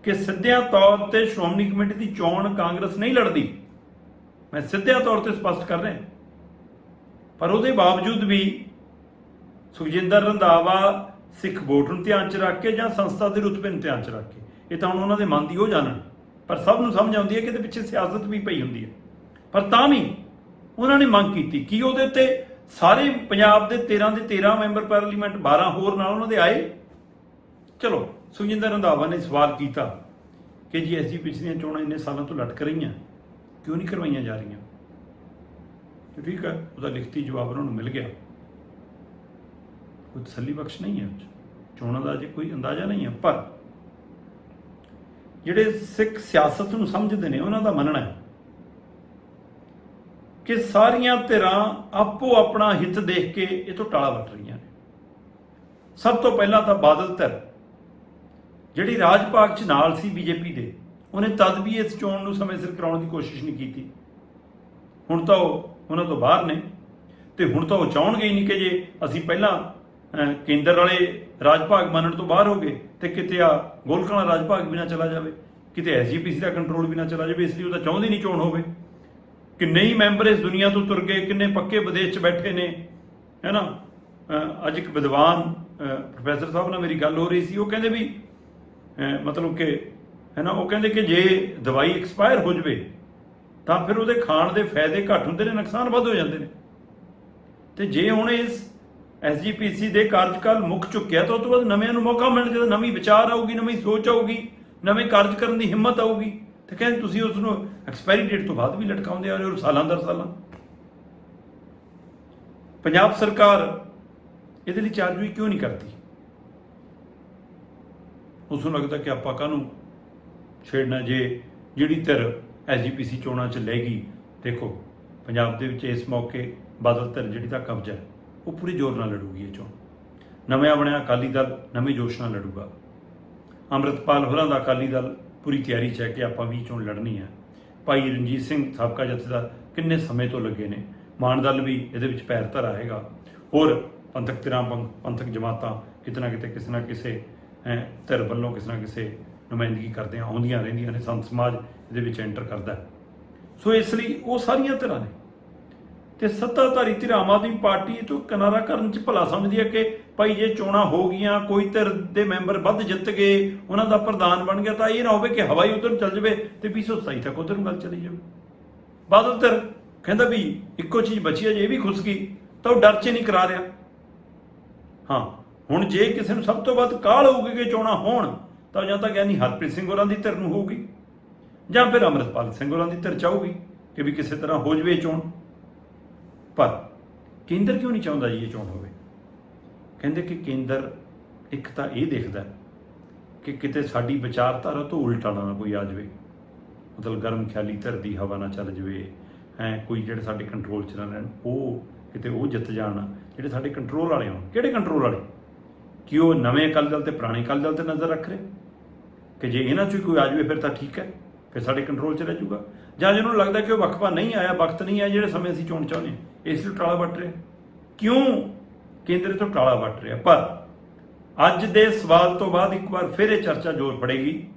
ਕਿ ਸਿੱਧਿਆਂ ਤੌਰ ਤੇ ਸ਼੍ਰੋਮਣੀ ਕਮੇਟੀ ਦੀ ਚੋਣ ਕਾਂਗਰਸ ਨਹੀਂ ਲੜਦੀ, ਮੈਂ ਸਿੱਧਿਆਂ ਤੌਰ ਤੇ ਸਪਸ਼ਟ ਕਰ ਰਿਹਾ ਪਰ ਉਹਦੇ ਬਾਵਜੂਦ ਵੀ ਸੁਖਜਿੰਦਰ ਰੰਧਾਵਾ ਸਿੱਖ ਵੋਟ ਨੂੰ ਧਿਆਨ 'ਚ ਰੱਖ ਕੇ ਜਾਂ ਸੰਸਥਾ ਦੇ ਰੁਤਬੇ ਨੂੰ ਧਿਆਨ 'ਚ ਰੱਖ ਕੇ। ਇਹ ਤਾਂ ਹੁਣ ਉਹਨਾਂ ਦੇ ਮਨ ਦੀ ਉਹ ਜਾਣਨ। ਪਰ ਸਭ ਨੂੰ ਸਮਝ ਆਉਂਦੀ ਹੈ ਕਿ ਇਹਦੇ ਪਿੱਛੇ ਸਿਆਸਤ ਵੀ ਪਈ ਹੁੰਦੀ ਹੈ। ਪਰ ਤਾਂ ਵੀ ਉਹਨਾਂ ਨੇ ਮੰਗ ਕੀਤੀ ਕਿ ਉਹਦੇ ਉੱਤੇ ਸਾਰੇ ਪੰਜਾਬ ਦੇ 13 ਦੇ 13 ਮੈਂਬਰ ਪਾਰਲੀਮੈਂਟ 12 ਹੋਰ ਨਾਲ ਉਹਨਾਂ ਦੇ ਆਏ। ਚਲੋ, ਸੁਖਜਿੰਦਰ ਰੰਧਾਵਾ ਨੇ ਸਵਾਲ ਕੀਤਾ ਕਿ ਜੀ ਐਸੀ ਪਿਛਲੀਆਂ ਚੋਣਾਂ ਇੰਨੇ ਸਾਲਾਂ ਤੋਂ ਲਟਕ ਰਹੀਆਂ, ਕਿਉਂ ਨਹੀਂ ਕਰਵਾਈਆਂ ਜਾ ਰਹੀਆਂ? ਠੀਕ ਹੈ, ਉਹਦਾ ਲਿਖਤੀ ਜਵਾਬ ਉਹਨਾਂ ਨੂੰ ਮਿਲ ਗਿਆ। ਕੋਈ ਤਸੱਲੀ ਬਖਸ਼ ਨਹੀਂ ਹੈ ਚੋਣਾਂ ਦਾ ਅਜੇ ਕੋਈ ਅੰਦਾਜ਼ਾ ਨਹੀਂ ਹੈ, ਪਰ ਜਿਹੜੇ ਸਿੱਖ ਸਿਆਸਤ ਨੂੰ ਸਮਝਦੇ ਨੇ, ਉਹਨਾਂ ਦਾ ਮੰਨਣਾ ਹੈ ਕਿ ਸਾਰੀਆਂ ਧਿਰਾਂ ਆਪੋ ਆਪਣਾ ਹਿੱਤ ਦੇਖ ਕੇ ਇਹ ਤੋਂ ਟਾਲਾ ਵੱਟ ਰਹੀਆਂ ਨੇ। ਸਭ ਤੋਂ ਪਹਿਲਾਂ ਤਾਂ ਬਾਦਲ ਧਿਰ, ਜਿਹੜੀ ਰਾਜ ਭਾਗ ਚ ਨਾਲ ਸੀ ਬੀਜੇਪੀ ਦੇ, ਉਹਨੇ ਤਦ ਵੀ ਇਸ ਚੋਣ ਨੂੰ ਸਮੇਂ ਸਿਰ ਕਰਾਉਣ ਦੀ ਕੋਸ਼ਿਸ਼ ਨਹੀਂ ਕੀਤੀ। ਹੁਣ ਤਾਂ ਉਹ, ਉਹਨਾਂ ਤੋਂ ਬਾਹਰ ਨੇ, ਤੇ ਹੁਣ ਤਾਂ ਉਹ ਚਾਹਣਗੇ ਹੀ ਨਹੀਂ ਕਿ ਜੇ ਅਸੀਂ ਪਹਿਲਾਂ ਕੇਂਦਰ ਵਾਲੇ ਰਾਜ ਭਾਗ ਮੰਨਣ ਤੋਂ ਬਾਹਰ ਹੋ ਗਏ ਤੇ ਕਿਤੇ ਆ ਗੋਲਕਾਂ ਵਾਲਾ ਰਾਜ ਭਾਗ ਵੀ ਨਾ ਚਲਾ ਜਾਵੇ, ਕਿਤੇ ਐਸਜੀਪੀਸੀ ਦਾ ਕੰਟਰੋਲ ਵੀ ਨਾ ਚਲਾ ਜਾਵੇ, ਇਸ ਲਈ ਉਹ ਤਾਂ ਚਾਹੁੰਦੇ ਨਹੀਂ ਚੋਣ ਹੋਵੇ। ਕਿੰਨੇ ਹੀ ਮੈਂਬਰ ਇਸ ਦੁਨੀਆ ਤੋਂ ਤੁਰ ਗਏ, ਕਿੰਨੇ ਪੱਕੇ ਵਿਦੇਸ਼ 'ਚ ਬੈਠੇ ਨੇ ਹੈਨਾ ਅਹ ਅੱਜ ਇੱਕ ਵਿਦਵਾਨ ਪ੍ਰੋਫੈਸਰ ਸਾਹਿਬ ਨਾਲ ਮੇਰੀ ਗੱਲ ਹੋ ਰਹੀ ਸੀ, ਉਹ ਕਹਿੰਦੇ ਵੀ ਮਤਲਬ ਕਿ ਹੈਨਾ ਉਹ ਕਹਿੰਦੇ ਕਿ ਜੇ ਦਵਾਈ ਐਕਸਪਾਇਰ ਹੋ ਜਵੇ, ਤਾਂ ਫਿਰ ਉਹਦੇ ਖਾਣ ਦੇ ਫਾਇਦੇ ਘੱਟ ਹੁੰਦੇ ਨੇ, ਨੁਕਸਾਨ ਵੱਧ ਹੋ ਜਾਂਦੇ ਨੇ। ਤੇ ਜੇ ਹੁਣ ਇਸ ਐਸਜੀਪੀਸੀ ਦੇ ਕਾਰਜਕਾਲ ਮੁੱਕ ਚੁੱਕਿਆ ਤਾਂ ਉਸ ਤੋਂ ਬਾਅਦ ਨਵਿਆਂ ਨੂੰ ਮੌਕਾ ਮਿਲ ਜਦੋਂ ਨਵੀਂ ਵਿਚਾਰ ਆਊਗੀ, ਨਵੀਂ ਸੋਚ ਆਊਗੀ, ਨਵੇਂ ਕਾਰਜ ਕਰਨ ਦੀ ਹਿੰਮਤ ਆਊਗੀ, ਤੇ ਕਹਿੰਦੇ ਤੁਸੀਂ ਉਸ ਨੂੰ ਐਕਸਪਾਇਰੀ ਡੇਟ ਤੋਂ ਬਾਅਦ ਵੀ ਲਟਕਾਉਂਦੇ ਆ ਰਹੇ ਹੋ ਸਾਲਾਂ ਦਰ ਸਾਲਾਂ। ਪੰਜਾਬ ਸਰਕਾਰ ਇਹਦੇ ਲਈ ਚਾਰਜੂਈ ਕਿਉਂ ਨਹੀਂ ਕਰਦੀ? ਉਸ ਨੂੰ ਲੱਗਦਾ ਕਿ ਆਪਾਂ ਕਾਹਨੂੰ ਛੇੜਨਾ ਜੇ ਜਿਹੜੀ ਧਿਰ ਐਸਜੀਪੀਸੀ ਚੋਣਾਂ 'ਚ ਲੈ ਗਈ। ਦੇਖੋ, ਪੰਜਾਬ ਦੇ ਵਿੱਚ ਇਸ ਮੌਕੇ ਬਾਦਲ ਧਿਰ ਜਿਹੜੀ ਦਾ ਕਬਜ਼ਾ ਹੈ। ਉਹ ਪੂਰੀ ਜ਼ੋਰ ਨਾਲ ਲੜੂਗੀ ਇਹ ਚੋਣ। ਨਵਾਂ ਬਣਿਆ ਅਕਾਲੀ ਦਲ, ਨਵੇਂ ਜੋਸ਼ ਨਾਲ ਲੜੂਗਾ। ਅੰਮ੍ਰਿਤਪਾਲ ਹੋਰਾਂ ਦਾ ਅਕਾਲੀ ਦਲ, ਪੂਰੀ ਤਿਆਰੀ 'ਚ ਹੈ ਕਿ ਆਪਾਂ ਵੀ ਚੋਣ ਲੜਨੀ ਹੈ। ਭਾਈ ਰਣਜੀਤ ਸਿੰਘ ਸਾਬਕਾ ਜਥੇਦਾਰ ਕਿੰਨੇ ਸਮੇਂ ਤੋਂ ਲੱਗੇ ਨੇ? ਮਾਨ ਦਲ ਵੀ ਇਹਦੇ ਵਿੱਚ ਪੈਰ ਧਰਾ ਹੈਗਾ। ਹੋਰ ਪੰਥਕ ਧਿਰਾਂ ਪੰਥ- ਪੰਥਕ ਜਮਾਤਾਂ ਕਿਤੇ ਨਾ ਕਿਤੇ, ਕਿਸੇ ਨਾ ਕਿਸੇ ਧਿਰ ਵੱਲੋਂ ਕਿਸੇ ਨਾ ਕਿਸੇ ਨੁਮਾਇੰਦਗੀ ਕਰਦਿਆਂ ਆਉਂਦੀਆਂ ਰਹਿੰਦੀਆਂ ਨੇ। ਸੰਤ ਸਮਾਜ ਇਹਦੇ ਵਿੱਚ ਐਂਟਰ ਕਰਦਾ ਸੋ ਇਸ ਲਈ ਉਹ ਸਾਰੀਆਂ ਧਿਰਾਂ ਨੇ। ਤੇ ਸੱਤਾਧਾਰੀ ਧਿਰ ਆਮ ਆਦਮੀ ਪਾਰਟੀ ਇਹ ਤੋਂ ਕਿਨਾਰਾ ਕਰਨ ਚ ਭਲਾ ਸਮਝਦੀ ਹੈ ਕਿ ਭਾਈ ਜੇ ਚੋਣਾਂ ਹੋ ਗਈਆਂ, ਕੋਈ ਧਿਰ ਦੇ ਮੈਂਬਰ ਵੱਧ ਜਿੱਤ ਗਏ, ਉਹਨਾਂ ਦਾ ਪ੍ਰਧਾਨ ਬਣ ਗਿਆ, ਤਾਂ ਇਹ ਨਾ ਹੋਵੇ ਕਿ ਹਵਾਈ ਉਧਰ ਨੂੰ ਚੱਲ ਜਾਵੇ ਤੇ 227 ਤੱਕ ਉਧਰ ਨੂੰ ਗੱਲ ਚਲੀ ਜਾਵੇ। ਬਾਦਲ ਧਿਰ ਕਹਿੰਦਾ ਵੀ ਇੱਕੋ ਚੀਜ਼ ਬਚੀ ਹੈ ਜੇ ਇਹ ਵੀ ਖੁੱਸ ਗਈ, ਤਾਂ ਉਹ ਡਰ ਚ ਨਹੀਂ ਕਰਾ ਰਿਹਾ। ਹਾਂ, ਹੁਣ ਜੇ ਕਿਸੇ ਨੂੰ ਸਭ ਤੋਂ ਵੱਧ ਕਾਹਲ ਹੋਊਗੀ ਕਿ ਚੋਣਾਂ ਹੋਣ, ਤਾਂ ਜਾਂ ਤਾਂ ਗਿਆਨੀ ਹਰਪ੍ਰੀਤ ਸਿੰਘ ਹੋਰਾਂ ਦੀ ਧਿਰ ਨੂੰ ਹੋਊਗੀ, ਜਾਂ ਫਿਰ ਅੰਮ੍ਰਿਤਪਾਲ ਸਿੰਘ ਹੋਰਾਂ ਦੀ ਧਿਰ ਚਾਹੂਗੀ ਕਿ ਵੀ ਕਿਸੇ ਤਰ੍ਹਾਂ ਹੋ ਜਵੇ ਚੋਣ। ਪਰ ਕੇਂਦਰ ਕਿਉਂ ਨਹੀਂ ਚਾਹੁੰਦਾ ਜੀ ਇਹ ਚੋਣ ਹੋਵੇ? ਕਹਿੰਦੇ ਕਿ ਕੇਂਦਰ ਇੱਕ ਤਾਂ ਇਹ ਦੇਖਦਾ ਕਿ ਕਿਤੇ ਸਾਡੀ ਵਿਚਾਰਧਾਰਾ ਤੋਂ ਉਲਟਾ ਨਾ ਕੋਈ ਆ ਜਾਵੇ। ਮਤਲਬ ਗਰਮ ਖਿਆਲੀ ਧਰਦੀ ਹਵਾ ਨਾ ਚੱਲ ਜਾਵੇ, ਹੈ, ਕੋਈ ਜਿਹੜੇ ਸਾਡੇ ਕੰਟਰੋਲ 'ਚ ਨਾ ਰਹਿਣ, ਉਹ ਕਿਤੇ ਉਹ ਜਿੱਤ ਜਾਣ, ਜਿਹੜੇ ਸਾਡੇ ਕੰਟਰੋਲ ਵਾਲੇ ਹੋਣ। ਕਿਹੜੇ ਕੰਟਰੋਲ ਵਾਲੇ? ਕਿ ਉਹ ਨਵੇਂ ਅਕਾਲੀ ਦਲ ਤੇ ਪੁਰਾਣੇ ਅਕਾਲੀ ਦਲ ਤੇ ਨਜ਼ਰ ਰੱਖ ਰਹੇ? ਕਿ ਜੇ ਇਹਨਾਂ 'ਚੋਂ ਹੀ ਕੋਈ ਆ ਜਾਵੇ, ਫਿਰ ਤਾਂ ਠੀਕ ਹੈ, ਫਿਰ ਸਾਡੇ ਕੰਟਰੋਲ 'ਚ ਰਹਿ ਜਾਊਗਾ। ਜਾਂ ਜਿਹਨੂੰ ਲੱਗਦਾ ਕਿ ਉਹ ਵਕਫਾ ਨਹੀਂ ਆਇਆ, ਵਕਤ ਨਹੀਂ ਆਇਆ, ਜਿਹੜੇ ਸਮੇਂ ਅਸੀਂ ਚੋਣ ਚਾਹੁੰਦੇ ਇਸ ਲਈ ਟਾਲਾ ਵੱਟ ਰਿਹਾ। ਕਿਉਂ? ਕੇਂਦਰ ਤੋਂ ਟਾਲਾ ਵੱਟ ਰਿਹਾ। ਪਰ ਅੱਜ ਦੇ ਸਵਾਲ ਤੋਂ ਬਾਅਦ ਇੱਕ ਵਾਰ ਫਿਰ ਇਹ ਚਰਚਾ ਜ਼ੋਰ ਫੜੇਗੀ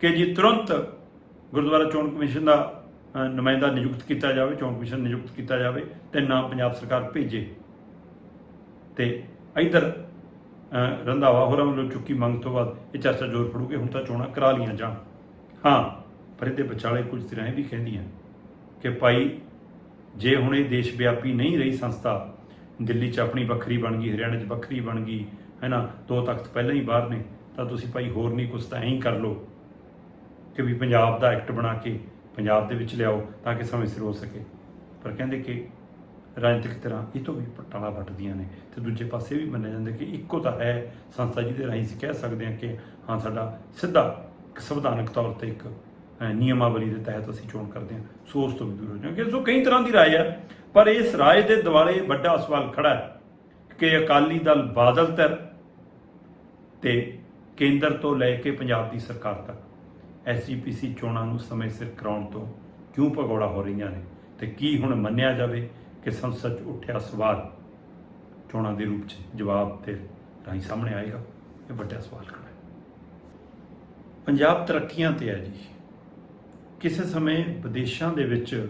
ਕਿ ਜੀ ਤੁਰੰਤ ਗੁਰਦੁਆਰਾ ਚੋਣ ਕਮਿਸ਼ਨ ਦਾ ਨੁਮਾਇੰਦਾ ਨਿਯੁਕਤ ਕੀਤਾ ਜਾਵੇ, ਚੋਣ ਕਮਿਸ਼ਨ ਨਿਯੁਕਤ ਕੀਤਾ ਜਾਵੇ, ਤੇ ਨਾਮ ਪੰਜਾਬ ਸਰਕਾਰ ਭੇਜੇ। ਤੇ ਇਧਰ ਰੰਧਾਵਾ ਹੋਰਾਂ ਵੱਲੋਂ ਚੁੱਕੀ ਮੰਗ ਤੋਂ ਬਾਅਦ ਇਹ ਚਰਚਾ ਜ਼ੋਰ ਫੜੂਗੀ, ਹੁਣ ਤਾਂ ਚੋਣਾਂ ਕਰਾ ਲੀਆਂ ਜਾਣ। ਹਾਂ। ਪਰ ਇਹਦੇ ਵਿਚਾਲੇ ਕੁਝ ਧਿਰਾਂ ਇਹ ਵੀ ਕਹਿੰਦੀਆਂ ਕਿ ਭਾਈ, ਜੇ ਹੁਣ ਇਹ ਦੇਸ਼ ਵਿਆਪੀ ਨਹੀਂ ਰਹੀ ਸੰਸਥਾ, ਦਿੱਲੀ 'ਚ ਆਪਣੀ ਵੱਖਰੀ ਬਣ ਗਈ, ਹਰਿਆਣਾ 'ਚ ਵੱਖਰੀ ਬਣ ਗਈ ਹੈ ਨਾ ਦੋ ਤਖਤ ਪਹਿਲਾਂ ਹੀ ਬਾਹਰ ਨੇ, ਤਾਂ ਤੁਸੀਂ ਭਾਈ ਹੋਰ ਨਹੀਂ ਕੁਛ ਤਾਂ ਐਂ ਹੀ ਕਰ ਲਓ ਕਿ ਵੀ ਪੰਜਾਬ ਦਾ ਐਕਟ ਬਣਾ ਕੇ ਪੰਜਾਬ ਦੇ ਵਿੱਚ ਲਿਆਓ ਤਾਂ ਕਿ ਸਮੇਂ ਸਿਰ ਹੋ ਸਕੇ। ਪਰ ਕਹਿੰਦੇ ਕਿ ਰਾਜਨੀਤਿਕ ਤਰ੍ਹਾਂ ਇਹ ਤੋਂ ਵੀ ਪਟਾਲਾ ਵੱਟਦੀਆਂ ਨੇ ਤੇ ਦੂਜੇ ਪਾਸੇ ਵੀ ਮੰਨਿਆ ਜਾਂਦਾ ਕਿ ਇੱਕੋ ਤਾਂ ਹੈ ਸੰਸਥਾ ਜਿਹਦੇ ਰਾਹੀਂ ਅਸੀਂ ਕਹਿ ਸਕਦੇ ਹਾਂ ਕਿ ਹਾਂ, ਸਾਡਾ ਸਿੱਧਾ ਸੰਵਿਧਾਨਕ ਤੌਰ ਤੇ ਇੱਕ ਨਿਯਮਾਵਲੀ ਦੇ ਤਹਿਤ ਅਸੀਂ ਚੋਣ ਕਰਦੇ ਹਾਂ। ਸੋ ਉਸ ਤੋਂ ਵੀ ਦੂਰ ਹੋ ਜਾਵਾਂਗੇ ਸੋ ਕਈ ਤਰ੍ਹਾਂ ਦੀ ਰਾਏ ਹੈ, ਪਰ ਇਸ ਰਾਏ ਦੇ ਦਿਵਾਲੇ ਵੱਡਾ ਸਵਾਲ ਖੜਾ ਹੈ ਕਿ ਅਕਾਲੀ ਦਲ ਬਾਦਲ ਧਿਰ ਤੇ ਕੇਂਦਰ ਤੋਂ ਲੈ ਕੇ ਪੰਜਾਬ ਦੀ ਸਰਕਾਰ ਤੱਕ ਐਸਜੀਪੀਸੀ ਚੋਣਾਂ ਨੂੰ ਸਮੇਂ ਸਿਰ ਕਰਾਉਣ ਤੋਂ ਕਿਉਂ ਭਗੌੜਾ ਹੋ ਰਹੀਆਂ ਨੇ ਤੇ ਕੀ ਹੁਣ ਮੰਨਿਆ ਜਾਵੇ ਕਿ ਸੰਸਦ 'ਚ ਉੱਠਿਆ ਸਵਾਲ ਚੋਣਾਂ ਦੇ ਰੂਪ 'ਚ ਜਵਾਬ ਤੇ ਰਾਹੀਂ ਸਾਹਮਣੇ ਆਏਗਾ। ਇਹ ਵੱਡਾ ਸਵਾਲ ਖੜਾ ਹੈ। ਪੰਜਾਬ ਤਰੱਕੀਆਂ ਤੇ ਹੈ ਜੀ। ਕਿਸੇ ਸਮੇਂ ਵਿਦੇਸ਼ਾਂ ਦੇ ਵਿੱਚ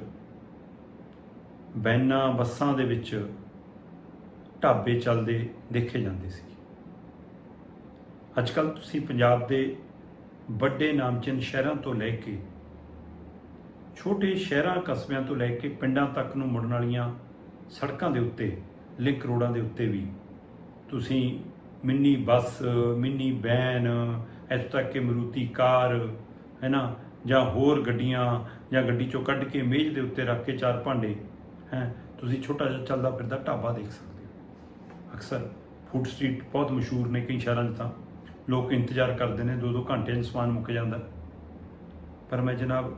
ਬੈਨਾਂ ਬੱਸਾਂ ਦੇ ਵਿੱਚ ਢਾਬੇ ਚੱਲਦੇ ਦੇਖੇ ਜਾਂਦੇ ਸੀ। ਅੱਜ ਕੱਲ ਤੁਸੀਂ ਪੰਜਾਬ ਦੇ ਵੱਡੇ ਨਾਮਚੀਨ ਸ਼ਹਿਰਾਂ ਤੋਂ ਲੈ ਕੇ, ਛੋਟੇ ਸ਼ਹਿਰਾਂ ਕਸਬਿਆਂ ਤੋਂ ਲੈ ਕੇ ਪਿੰਡਾਂ ਤੱਕ ਨੂੰ ਮੁੜਨ ਵਾਲੀਆਂ ਸੜਕਾਂ ਦੇ ਉੱਤੇ, ਲਿੰਕ ਰੋਡਾਂ ਦੇ ਉੱਤੇ ਵੀ ਤੁਸੀਂ ਮਿੰਨੀ ਬੱਸ, ਮਿੰਨੀ ਵੈਨ ਇੱਥੋਂ ਤੱਕ ਕਿ ਮਰੂਤੀ ਕਾਰ, ਹੈ ਨਾ ਜਾਂ ਹੋਰ ਗੱਡੀਆਂ ਜਾਂ ਗੱਡੀ ਚੋਂ ਕੱਢ ਕੇ ਮੇਜ਼ ਦੇ ਉੱਤੇ ਰੱਖ ਕੇ ਚਾਰ ਭਾਂਡੇ, ਹੈ, ਤੁਸੀਂ ਛੋਟਾ ਜਿਹਾ ਚੱਲਦਾ ਫਿਰਦਾ ਢਾਬਾ ਦੇਖ ਸਕਦੇ ਹੋ। ਅਕਸਰ ਫੂਡ ਸਟਰੀਟ ਬਹੁਤ ਮਸ਼ਹੂਰ ਨੇ ਕਈ ਸ਼ਹਿਰਾਂ 'ਚ ਤਾਂ। ਲੋਕ ਇੰਤਜ਼ਾਰ ਕਰਦੇ ਨੇ ਦੋ ਦੋ ਘੰਟੇ 'ਚ ਸਮਾਨ ਮੁੱਕ ਜਾਂਦਾ। ਪਰ ਮੈਂ ਜਨਾਬ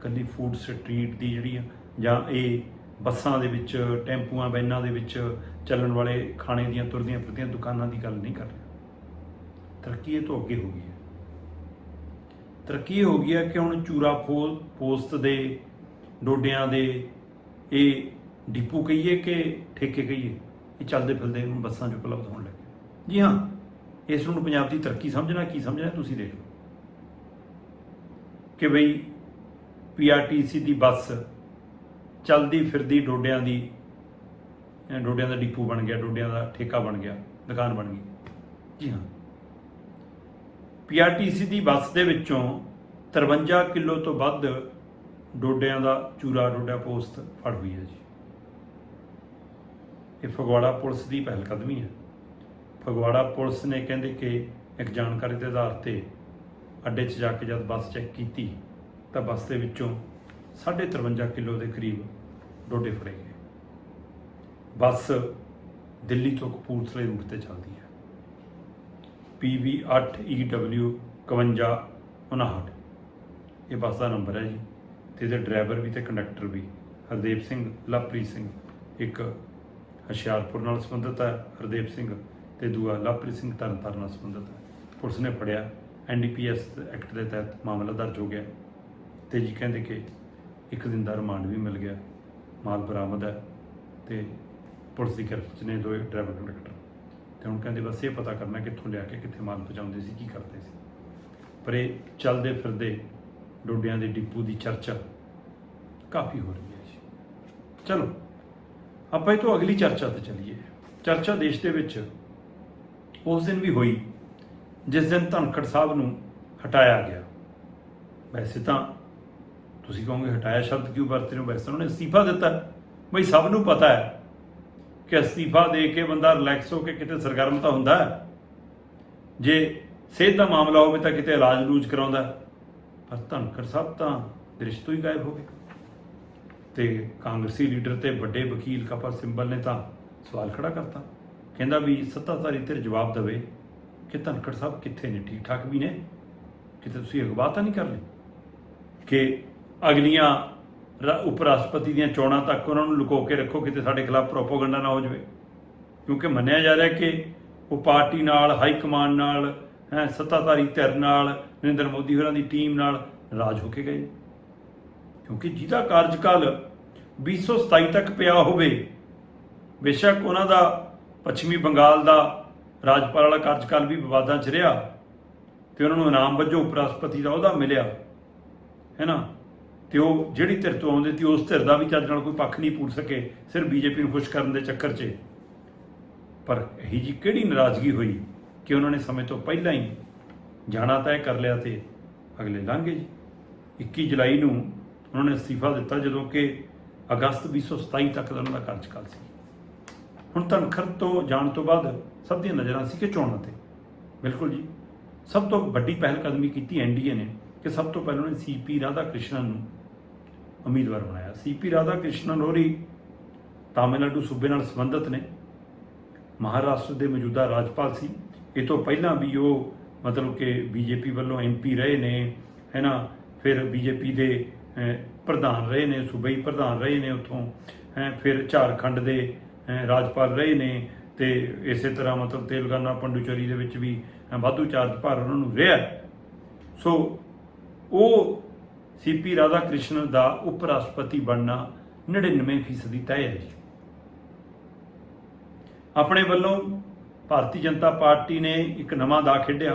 ਕੱਲੀ ਫੂਡ ਸਟਰੀਟ ਦੀ ਜਿਹੜੀ ਆ, ਜਾਂ ਇਹ ਬੱਸਾਂ ਦੇ ਵਿੱਚ, ਟੈਂਪੂਆਂ, ਵੈਨਾਂ ਦੇ ਵਿੱਚ ਚੱਲਣ ਵਾਲੇ ਖਾਣੇ ਦੀਆਂ ਤੁਰਦੀਆਂ ਫਿਰਦੀਆਂ ਦੁਕਾਨਾਂ ਦੀ ਗੱਲ ਨਹੀਂ ਕਰ ਰਿਹਾ। ਤਰੱਕੀ ਇਹ ਤੋਂ ਅੱਗੇ ਹੋ ਗਈ ਹੈ। ਤਰੱਕੀ ਇਹ ਹੋ ਗਈ ਹੈ ਕਿ ਹੁਣ ਚੂਰਾ ਫੋ- ਪੋਸਟ ਦੇ ਡੋਡਿਆਂ ਦੇ ਇਹ ਡਿਪੂ ਕਹੀਏ ਕਿ ਠੇਕੇ ਕਹੀਏ, ਇਹ ਚੱਲਦੇ ਫਿਰਦੇ ਹੁਣ ਬੱਸਾਂ 'ਚ ਉਪਲਬਧ ਹੋਣ ਲੱਗੇ। ਜੀ ਹਾਂ, ਇਸ ਨੂੰ ਪੰਜਾਬ ਦੀ ਤਰੱਕੀ ਸਮਝਣਾ, ਕੀ ਸਮਝਣਾ, ਤੁਸੀਂ ਦੇਖ ਲਓ। ਕਿ ਬਈ ਪੀਆਰਟੀਸੀ ਦੀ ਬੱਸ ਚਲਦੀ ਫਿਰਦੀ ਡੋਡਿਆਂ ਦੀ, ਡੋਡਿਆਂ ਦਾ ਡਿਪੂ ਬਣ ਗਿਆ, ਡੋਡਿਆਂ ਦਾ ਠੇਕਾ ਬਣ ਗਿਆ, ਦੁਕਾਨ ਬਣ ਗਈ। ਜੀ ਹਾਂ। ਪੀਆਰਟੀਸੀ ਦੀ ਬੱਸ ਦੇ ਵਿੱਚੋਂ 53 ਕਿਲੋ ਤੋਂ ਵੱਧ ਡੋਡਿਆਂ ਦਾ ਚੂਰਾ ਡੋਡਾ ਪੋਸਤ ਫੜ ਹੋਈ ਹੈ ਜੀ। ਇਹ ਫਗਵਾੜਾ ਪੁਲਿਸ ਦੀ ਪਹਿਲ ਕਦਮੀ ਹੈ। ਫਗਵਾੜਾ ਪੁਲਿਸ ਨੇ ਕਹਿੰਦੇ ਕਿ ਇੱਕ ਜਾਣਕਾਰੀ ਦੇ ਆਧਾਰ ਤੇ ਅੱਡੇ 'ਚ ਜਾ ਕੇ ਜਦ ਬੱਸ ਚੈੱਕ ਕੀਤੀ, ਤਾਂ ਬੱਸ ਦੇ ਵਿੱਚੋਂ 53 ਕਿਲੋ ਦੇ ਕਰੀਬ ਡੋਡੇ ਫੜੇ ਗਏ। ਬੱਸ ਦਿੱਲੀ ਤੋਂ ਕਪੂਰਥਲੇ ਰੂਟ ਤੇ ਚੱਲਦੀ ਹੈ। PV 8EW 5159 ਇਹ ਬੱਸ ਦਾ ਨੰਬਰ ਹੈ ਜੀ। ਤੇ ਇਹਦੇ ਡਰਾਈਵਰ ਵੀ ਤੇ ਕੰਡਕਟਰ ਵੀ, ਹਰਦੇਵ ਸਿੰਘ, ਲਵਪ੍ਰੀਤ ਸਿੰਘ। ਇੱਕ ਹੁਸ਼ਿਆਰਪੁਰ ਨਾਲ ਸੰਬੰਧਿਤ ਹੈ, ਹਰਦੇਵ ਸਿੰਘ। ਤੇ ਦੂਆ ਲਵਪ੍ਰੀਤ ਸਿੰਘ ਤਰਨਤਾਰਨ ਨਾਲ ਸੰਬੰਧਿਤ ਹੈ। ਪੁਲਿਸ ਨੇ ਫੜਿਆ ਐਨਡੀਪੀਐਸ ਐਕਟ ਦੇ ਤਹਿਤ ਮਾਮਲਾ ਦਰਜ ਹੋ ਗਿਆ। ਤੇ ਜੀ ਕਹਿੰਦੇ ਕਿ ਇੱਕ ਦਿਨ ਦਾ ਰਿਮਾਂਡ ਵੀ ਮਿਲ ਗਿਆ। ਮਾਲ ਬਰਾਮਦ ਹੈ ਤੇ ਪੁਲਿਸ ਦੀ ਗਿਰਫਤ 'ਚ ਨੇ ਦੋਏ ਡਰਾਈਵਰ ਕੰਡਕਟਰ। ਤੇ ਹੁਣ ਕਹਿੰਦੇ ਬਸ ਇਹ ਪਤਾ ਕਰਨਾ ਕਿੱਥੋਂ ਲਿਆ ਕੇ ਕਿੱਥੇ ਮਾਲ ਪਹੁੰਚਾਉਂਦੇ ਸੀ, ਕੀ ਕਰਦੇ ਸੀ। ਪਰ ਇਹ ਚੱਲਦੇ ਫਿਰਦੇ ਡੋਡਿਆਂ ਦੇ ਡਿੱਪੂ ਦੀ ਚਰਚਾ ਕਾਫੀ ਹੋ ਰਹੀ ਹੈ ਜੀ। ਚਲੋ, ਆਪਾਂ ਇਹ ਤੋਂ ਅਗਲੀ ਚਰਚਾ ਤੇ ਚੱਲੀਏ। ਚਰਚਾ ਦੇਸ਼ ਦੇ ਵਿੱਚ ਉਸ ਦਿਨ ਵੀ ਹੋਈ, ਜਿਸ ਦਿਨ ਧਨਖੜ ਸਾਹਿਬ ਨੂੰ ਹਟਾਇਆ ਗਿਆ। ਵੈਸੇ ਤਾਂ ਤੁਸੀਂ ਕਹੋਗੇ ਹਟਾਇਆ ਸ਼ਬਦ ਕਿਉਂ ਵਰਤੇ ਨੂੰ ਵੈਸੇ ਉਹਨੇ ਅਸਤੀਫਾ ਦਿੱਤਾ। ਬਈ ਸਭ ਨੂੰ ਪਤਾ ਹੈ ਕਿ ਅਸਤੀਫਾ ਦੇ ਕੇ ਬੰਦਾ ਰਿਲੈਕਸ ਹੋ ਕੇ ਕਿਤੇ ਸਰਗਰਮ ਤਾਂ ਹੁੰਦਾ ਜੇ ਸਿਹਤ ਦਾ ਮਾਮਲਾ ਹੋਵੇ ਤਾਂ ਕਿਤੇ ਇਲਾਜ ਲੂਜ ਕਰਾਉਂਦਾ ਪਰ ਧਨਖੜ ਸਾਹਿਬ ਤਾਂ ਦ੍ਰਿਸ਼ ਤੋਂ ਹੀ ਗਾਇਬ ਹੋ ਗਏ। ਤੇ ਕਾਂਗਰਸੀ ਲੀਡਰ ਤੇ ਵੱਡੇ ਵਕੀਲ ਕਪਲ ਸਿੰਬਲ ਨੇ ਤਾਂ ਸਵਾਲ ਖੜਾ ਕਰਤਾ। ਕਹਿੰਦਾ ਵੀ ਸੱਤਾਧਾਰੀ ਧਿਰ ਜਵਾਬ ਦੇਵੇ ਕਿ ਧਨਖੜ ਸਾਹਿਬ ਕਿੱਥੇ ਨੇ ਠੀਕ ਠਾਕ ਵੀ ਨੇ? ਕਿਤੇ ਤੁਸੀਂ ਅਗਵਾ ਤਾਂ ਨਹੀਂ ਕਰ ਲਈ ਕਿ ਅਗਲੀਆਂ ਉਪ ਰਾਸ਼ਟਰਪਤੀ ਦੀਆਂ ਚੋਣਾਂ ਤੱਕ ਉਹਨਾਂ ਨੂੰ ਲੁਕੋ ਕੇ ਰੱਖੋ, ਕਿਤੇ ਸਾਡੇ ਖਿਲਾਫ ਪ੍ਰੋਪਾਗੈਂਡਾ ਨਾ ਹੋ ਜਾਵੇ। ਕਿਉਂਕਿ ਮੰਨਿਆ ਜਾ ਰਿਹਾ ਕਿ ਉਹ ਪਾਰਟੀ ਨਾਲ ਹਾਈ ਕਮਾਂਡ ਨਾਲ, ਹੈ, ਸੱਤਾਧਾਰੀ ਧਿਰ ਨਾਲ, ਨਰਿੰਦਰ ਮੋਦੀ ਹੋਰਾਂ ਦੀ ਟੀਮ ਨਾਲ ਰਾਜ ਹੋ ਕੇ ਗਏ ਕਿਉਂਕਿ ਜਿਹਦਾ ਕਾਰਜਕਾਲ 2027 ਤੱਕ ਪਿਆ ਹੋਵੇ, ਬੇਸ਼ੱਕ ਉਹਨਾਂ ਦਾ ਪੱਛਮੀ ਬੰਗਾਲ ਦਾ ਰਾਜਪਾਲ ਵਾਲਾ ਕਾਰਜਕਾਲ ਵੀ ਵਿਵਾਦਾਂ 'ਚ ਰਿਹਾ ਤੇ ਉਹਨਾਂ ਨੂੰ ਇਨਾਮ ਵਜੋਂ ਉਪ ਰਾਸ਼ਟਰਪਤੀ ਦਾ ਉਹਦਾ ਮਿਲਿਆ, ਹੈ ਨਾ? ਤੇ ਉਹ ਜਿਹੜੀ ਧਿਰ ਤੋਂ ਆਉਂਦੇ ਸੀ ਉਸ ਧਿਰ ਦਾ ਵੀ ਚੱਜ ਨਾਲ ਕੋਈ ਪੱਖ ਨਹੀਂ ਪੂਰ ਸਕੇ, ਸਿਰਫ ਬੀਜੇਪੀ ਨੂੰ ਖੁਸ਼ ਕਰਨ ਦੇ ਚੱਕਰ 'ਚ। ਪਰ ਇਹੀ ਜੀ ਕਿਹੜੀ ਨਾਰਾਜ਼ਗੀ ਹੋਈ ਕਿ ਉਹਨਾਂ ਨੇ ਸਮੇਂ ਤੋਂ ਪਹਿਲਾਂ ਹੀ ਜਾਣਾ ਤੈਅ ਕਰ ਲਿਆ ਤੇ ਅਗਲੇ ਲੰਘੇ ਜੀ। 21 ਜੁਲਾਈ ਨੂੰ ਉਹਨਾਂ ਨੇ ਅਸਤੀਫਾ ਦਿੱਤਾ ਜਦੋਂ ਕਿ ਅਗਸਤ 2027 ਤੱਕ ਦਾ ਉਹਨਾਂ ਦਾ ਕਾਰਜਕਾਲ ਸੀ। ਹੁਣ ਧਨਖਰ ਤੋਂ ਜਾਣ ਤੋਂ ਬਾਅਦ ਸਭ ਦੀਆਂ ਨਜ਼ਰਾਂ ਸੀ ਕਿ ਚੋਣਾਂ ਤੇ। ਬਿਲਕੁਲ ਜੀ। ਸਭ ਤੋਂ ਵੱਡੀ ਪਹਿਲ ਕਦਮੀ ਕੀਤੀ ਐਨਡੀਏ ਨੇ ਕਿ ਸਭ ਤੋਂ ਪਹਿਲਾਂ ਉਹਨੇ ਸੀਪੀ ਰਾਧਾ ਕ੍ਰਿਸ਼ਨਨ ਨੂੰ ਉਮੀਦਵਾਰ ਬਣਾਇਆ। ਸੀਪੀ ਰਾਧਾ ਕ੍ਰਿਸ਼ਨਨ ਹੋਰੀ ਤਾਮਿਲਨਾਡੂ ਸੂਬੇ ਨਾਲ ਸੰਬੰਧਿਤ ਨੇ। ਮਹਾਰਾਸ਼ਟਰ ਦੇ ਮੌਜੂਦਾ ਰਾਜਪਾਲ ਸੀ। ਇਹ ਤੋਂ ਪਹਿਲਾਂ ਵੀ ਉਹ ਮਤਲਬ ਕਿ ਬੀਜੇਪੀ ਵੱਲੋਂ ਐਮਪੀ ਰਹੇ ਨੇ ਹੈ ਨਾ ਫਿਰ ਬੀਜੇਪੀ ਦੇ ਪ੍ਰਧਾਨ ਰਹੇ ਨੇ ਸੂਬਾਈ ਪ੍ਰਧਾਨ ਰਹੇ ਨੇ ਉੱਥੋਂ ਫਿਰ ਝਾਰਖੰਡ ਦੇ ਰਾਜਪਾਲ ਰਹੇ ਨੇ ਤੇ ਇਸੇ ਤਰ੍ਹਾਂ ਮਤਲਬ ਤੇਲੰਗਾਨਾ ਪੰਡੂਚਰੀ ਦੇ ਵਿੱਚ ਵੀ ਵਾਧੂ ਚਾਰਜ ਭਾਰ ਉਹਨਾਂ ਨੂੰ ਰਿਹਾ। ਸੋ ਉਹ ਸੀਪੀ ਰਾਧਾ ਕ੍ਰਿਸ਼ਨ ਦਾ ਉਪ ਰਾਸ਼ਟਰਪਤੀ ਬਣਨਾ 99% ਤੈਅ ਹੈ ਜੀ। ਆਪਣੇ ਵੱਲੋਂ ਭਾਰਤੀ ਜਨਤਾ ਪਾਰਟੀ ਨੇ ਇੱਕ ਨਵਾਂ ਦਾ ਖੇਡਿਆ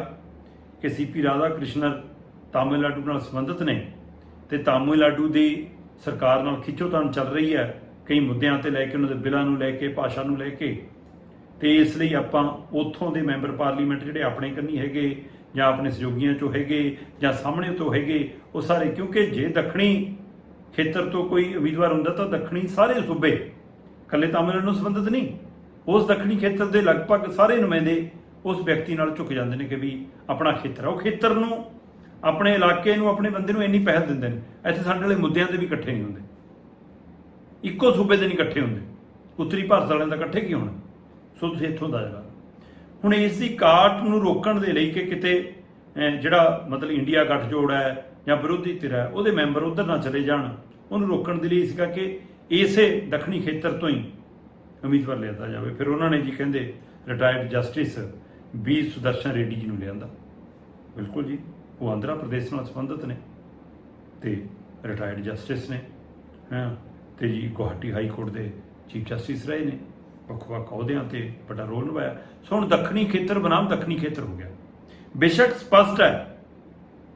ਕਿ ਸੀਪੀ ਰਾਧਾ ਕ੍ਰਿਸ਼ਨਨ ਤਾਮਿਲਨਾਡੂ ਨਾਲ ਸੰਬੰਧਿਤ ਨੇ ਤੇ ਤਾਮਿਲਨਾਡੂ ਦੀ ਸਰਕਾਰ ਨਾਲ ਖਿੱਚੋਤਾਣ ਚੱਲ ਰਹੀ ਹੈ। ਕਈ ਮੁੱਦਿਆਂ ਤੇ ਲੈ ਕੇ, ਉਹਨਾਂ ਦੇ ਬਿੱਲਾਂ ਨੂੰ ਲੈ ਕੇ, ਭਾਸ਼ਾ ਨੂੰ ਲੈ ਕੇ। ਤੇ ਇਸ ਲਈ ਆਪਾਂ ਉੱਥੋਂ ਦੇ ਮੈਂਬਰ ਪਾਰਲੀਮੈਂਟ ਜਿਹੜੇ ਆਪਣੇ ਕੰਨੀ ਹੈਗੇ ਜਾਂ ਆਪਣੇ ਸਹਿਯੋਗੀਆਂ ਚੋਂ ਹੈਗੇ ਜਾਂ ਸਾਹਮਣੇ ਤੋਂ ਹੈਗੇ, ਉਹ ਸਾਰੇ, ਕਿਉਂਕਿ ਜੇ ਦੱਖਣੀ ਖੇਤਰ ਤੋਂ ਕੋਈ ਉਮੀਦਵਾਰ ਹੁੰਦਾ ਤਾਂ ਦੱਖਣੀ ਸਾਰੇ ਸੂਬੇ ਇਕੱਲੇ ਤਾਮਿਲਨਾਡੂ ਨੂੰ ਸੰਬੰਧਿਤ ਨਹੀਂ। ਉਸ ਦੱਖਣੀ ਖੇਤਰ ਦੇ ਲਗਭਗ ਸਾਰੇ ਨੁਮਾਇੰਦੇ ਉਸ ਵਿਅਕਤੀ ਨਾਲ ਝੁਕ ਜਾਂਦੇ ਨੇ ਕਿ ਵੀ ਆਪਣਾ ਖੇਤਰ ਹੈ ਉਹ ਖੇਤਰ ਨੂੰ, ਆਪਣੇ ਇਲਾਕੇ ਨੂੰ, ਆਪਣੇ ਬੰਦੇ ਨੂੰ ਇੰਨੀ ਪਹਿਲ ਦਿੰਦੇ ਨੇ। ਇੱਥੇ ਸਾਡੇ ਵਾਲੇ ਮੁੱਦਿਆਂ ਤੇ ਵੀ ਇਕੱਠੇ ਨਹੀਂ ਹੁੰਦੇ। ਇੱਕੋ ਸੂਬੇ ਦੇ ਨਹੀਂ ਇਕੱਠੇ ਹੁੰਦੇ। ਉੱਤਰੀ ਭਾਰਤ ਵਾਲਿਆਂ ਦਾ ਇਕੱਠੇ ਕੀ ਹੋਣਾ? ਸੋ ਤੁਸੀਂ ਇੱਥੋਂ ਦਾ ਜਗਾ ਹੁਣ ਇਸ ਦੀ ਕਾਟ ਨੂੰ ਰੋਕਣ ਦੇ ਲਈ ਕਿ ਕਿਤੇ ਜਿਹੜਾ ਮਤਲਬ ਇੰਡੀਆ ਗੱਠਜੋੜ ਹੈ ਜਾਂ ਵਿਰੋਧੀ ਧਿਰ ਹੈ, ਉਹਦੇ ਮੈਂਬਰ ਉਧਰ ਨਾ ਚਲੇ ਜਾਣ। ਉਹਨੂੰ ਰੋਕਣ ਦੇ ਲਈ ਸੀਗਾ ਕਿ ਇਸੇ ਦੱਖਣੀ ਖੇਤਰ ਤੋਂ ਹੀ ਉਮੀਦਵਾਰ ਲਿਆਂਦਾ ਜਾਵੇ। ਫਿਰ ਉਹਨਾਂ ਨੇ ਜੀ ਕਹਿੰਦੇ retired justice B Sudarshan Reddy ji ਨੂੰ ਲਿਆਂਦਾ। ਬਿਲਕੁਲ ਜੀ, ਉਹ ਆਂਧਰਾ ਪ੍ਰਦੇਸ਼ ਨਾਲ ਸੰਬੰਧਿਤ ਨੇ ਤੇ ਰਿਟਾਇਰਡ ਜਸਟਿਸ ਨੇ, ਹਾਂ, ਤੇ ਜੀ ਗੁਹਾਟੀ ਹਾਈ ਕੋਰਟ ਦੇ ਚੀਫ ਜਸਟਿਸ ਰਹੇ ਨੇ। ਵੱਖ ਵੱਖ ਅਹੁਦਿਆਂ ਤੇ ਵੱਡਾ ਰੋਲ ਨਿਭਾਇਆ। ਸੋ ਹੁਣ ਦੱਖਣੀ ਖੇਤਰ ਬਨਾਮ ਦੱਖਣੀ ਖੇਤਰ ਹੋ ਗਿਆ। ਬੇਸ਼ੱਕ ਸਪਸ਼ਟ ਹੈ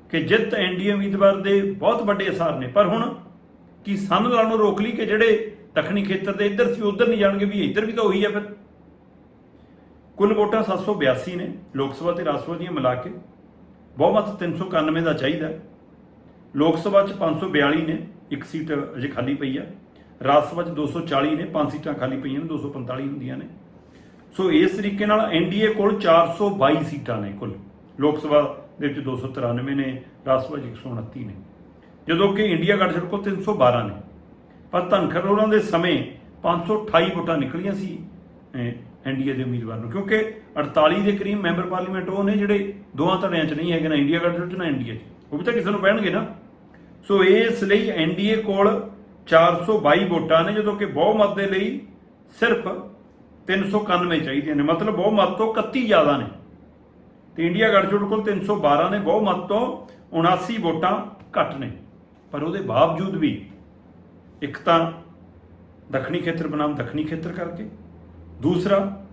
ਕਿ ਜਿੱਤ ਐਨਡੀਏ ਉਮੀਦਵਾਰ ਦੇ ਬਹੁਤ ਵੱਡੇ ਅਸਰ ਨੇ। ਪਰ ਹੁਣ ਕੀ ਸੰਨ ਲਾਉਣ ਨੂੰ ਰੋਕ ਲਈ ਕਿ ਜਿਹੜੇ ਦੱਖਣੀ ਖੇਤਰ ਦੇ ਇੱਧਰ ਸੀ, ਉੱਧਰ ਨਹੀਂ ਜਾਣਗੇ ਵੀ ਇੱਧਰ ਵੀ ਤਾਂ ਉਹੀ ਹੈ ਫਿਰ? ਕੁੱਲ ਵੋਟਾਂ 782 ਨੇ ਲੋਕ ਸਭਾ ਤੇ ਰਾਜ ਸਭਾ ਦੀਆਂ ਮਿਲਾ ਕੇ। ਬਹੁਮਤ 391 ਦਾ ਚਾਹੀਦਾ। ਲੋਕ ਸਭਾ 'ਚ 542 ਨੇ, ਇੱਕ ਸੀਟ ਅਜੇ ਖਾਲੀ ਪਈ ਆ। ਰਾਜ ਸਭਾ 'ਚ 240 ਨੇ, ਪੰਜ ਸੀਟਾਂ ਖਾਲੀ ਪਈਆਂ ਨੇ 245 ਹੁੰਦੀਆਂ ਨੇ। ਸੋ ਇਸ ਤਰੀਕੇ ਨਾਲ ਐਨਡੀਏ ਕੋਲ 422 ਸੀਟਾਂ ਨੇ ਕੁੱਲ। ਲੋਕ ਸਭਾ ਦੇ ਵਿੱਚ 293 ਨੇ ਰਾਜ ਸਭਾ 'ਚ 129 ਨੇ। ਜਦੋਂ ਕਿ ਇੰਡੀਆ ਗੱਠਜੋੜ ਕੋਲ 312 ਨੇ। ਪਰ ਧਨਖੜ ਉਹਨਾਂ ਦੇ ਸਮੇਂ 528 ਵੋਟਾਂ ਨਿਕਲੀਆਂ ਸੀ ਐਨਡੀਏ ਦੇ ਉਮੀਦਵਾਰ ਨੂੰ। ਕਿਉਂਕਿ 48 ਦੇ ਕਰੀਬ ਮੈਂਬਰ ਪਾਰਲੀਮੈਂਟ ਉਹ ਨੇ ਜਿਹੜੇ ਦੋਹਾਂ ਧੜਿਆਂ 'ਚ ਨਹੀਂ ਹੈਗੇ, ਨਾ ਇੰਡੀਆ ਗੱਠਜੋੜ 'ਚ ਨਾ ਐਨਡੀਏ 'ਚ। ਉਹ ਵੀ ਤਾਂ ਕਿਸੇ ਨੂੰ ਪੈਣਗੇ ਨਾ। ਸੋ ਇਸ ਲਈ ਐਨਡੀਏ ਕੋਲ 422 ਵੋਟਾਂ ਨੇ, ਜਦੋਂ ਕਿ ਬਹੁਮਤ ਦੇ ਲਈ ਸਿਰਫ 391 ਚਾਹੀਦੀਆਂ ਨੇ। ਮਤਲਬ ਬਹੁਮਤ ਤੋਂ 31 ਜ਼ਿਆਦਾ ਨੇ। ਤੇ ਇੰਡੀਆ ਗੱਠਜੋੜ ਕੋਲ 312 ਨੇ, ਬਹੁਮਤ ਤੋਂ 79 ਵੋਟਾਂ ਘੱਟ ਨੇ। ਪਰ ਉਹਦੇ ਬਾਵਜੂਦ ਵੀ ਇੱਕ ਤਾਂ ਦੱਖਣੀ ਖੇਤਰ ਬਨਾਮ ਦੱਖਣੀ ਖੇਤਰ ਕਰਕੇ। ਦੂਸਰਾ,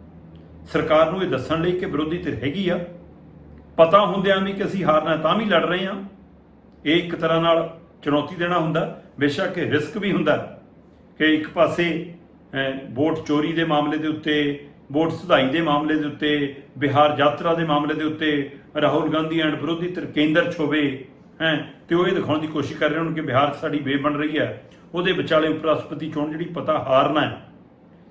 ਸਰਕਾਰ ਨੂੰ ਇਹ ਦੱਸਣ ਲਈ ਕਿ ਵਿਰੋਧੀ ਧਿਰ ਹੈਗੀ ਆ। ਪਤਾ ਹੁੰਦਿਆਂ ਵੀ ਕਿ ਅਸੀਂ ਹਾਰਨਾ ਤਾਂ ਵੀ ਲੜ ਰਹੇ ਹਾਂ। ਇਹ ਇੱਕ ਤਰ੍ਹਾਂ ਨਾਲ ਚੁਣੌਤੀ ਦੇਣਾ ਹੁੰਦਾ, ਬੇਸ਼ੱਕ ਰਿਸਕ ਵੀ ਹੁੰਦਾ ਕਿ ਇੱਕ ਪਾਸੇ ਵੋਟ ਚੋਰੀ ਦੇ ਮਾਮਲੇ ਦੇ ਉੱਤੇ, ਵੋਟ ਸੁਧਾਈ ਦੇ ਮਾਮਲੇ ਦੇ ਉੱਤੇ, ਬਿਹਾਰ ਯਾਤਰਾ ਦੇ ਮਾਮਲੇ ਦੇ ਉੱਤੇ ਰਾਹੁਲ ਗਾਂਧੀ ਐਂਡ ਵਿਰੋਧੀ ਧਿਰ ਕੇਂਦਰ 'ਚ ਹੋਵੇ, ਹੈ, ਤੇ ਉਹ ਇਹ ਦਿਖਾਉਣ ਦੀ ਕੋਸ਼ਿਸ਼ ਕਰ ਰਹੇ ਹਨ ਕਿ ਬਿਹਾਰ 'ਚ ਸਾਡੀ ਵੇ ਬਣ ਰਹੀ ਹੈ। ਉਹਦੇ ਵਿਚਾਲੇ ਉਪ ਰਾਸ਼ਟਰਪਤੀ ਚੋਣ ਜਿਹੜੀ ਪਤਾ ਹਾਰਨਾ ਹੈ।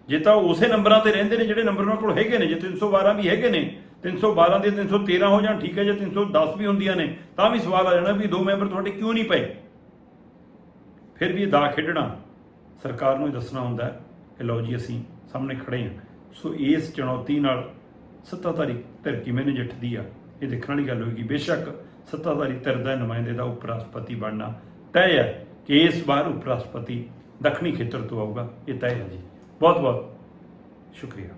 ਜੇ ਤਾਂ ਉਹ ਉਸੇ ਨੰਬਰਾਂ ਤੇ ਰਹਿੰਦੇ ਨੇ ਜਿਹੜੇ ਨੰਬਰ ਉਹਨਾਂ ਕੋਲ ਹੈਗੇ ਨੇ, ਜੇ 312 ਵੀ ਹੈਗੇ ਨੇ 312 ਦੇ 313 ਹੋ ਜਾਣ, ਠੀਕ ਹੈ, ਜੇ 310 ਵੀ ਹੁੰਦੀਆਂ ਨੇ, ਤਾਂ ਵੀ ਸਵਾਲ ਆ ਜਾਣਾ ਵੀ ਦੋ ਮੈਂਬਰ ਤੁਹਾਡੇ ਕਿਉਂ ਨਹੀਂ ਪਏ? ਫਿਰ ਵੀ ਇਹ ਦਾ ਖੇਡਣਾ ਸਰਕਾਰ ਨੂੰ ਇਹ ਦੱਸਣਾ ਹੁੰਦਾ ਹੈ ਕਿ ਲਓ ਜੀ ਅਸੀਂ ਸਾਹਮਣੇ ਖੜੇ ਹਾਂ। ਸੋ ਇਸ ਚੁਣੌਤੀ ਨਾਲ ਸੱਤਾਧਾਰੀ ਧਿਰ ਕਿਵੇਂ ਨਜਿੱਠਦੀ ਆ ਇਹ ਦੇਖਣ ਵਾਲੀ ਗੱਲ ਹੋਏਗੀ। ਬੇਸ਼ੱਕ ਸੱਤਾਧਾਰੀ ਧਿਰ ਦਾ ਨੁਮਾਇੰਦੇ ਦਾ ਉਪ ਰਾਸ਼ਟਰਪਤੀ ਬਣਨਾ ਤੈਅ ਹੈ ਕਿ ਇਸ ਵਾਰ ਉਪ ਰਾਸ਼ਟਰਪਤੀ ਦੱਖਣੀ ਖੇਤਰ ਤੋਂ ਆਊਗਾ ਇਹ ਤੈਅ ਹੈ। ਜੀ ਬਹੁਤ ਬਹੁਤ ਸ਼ੁਕਰੀਆ।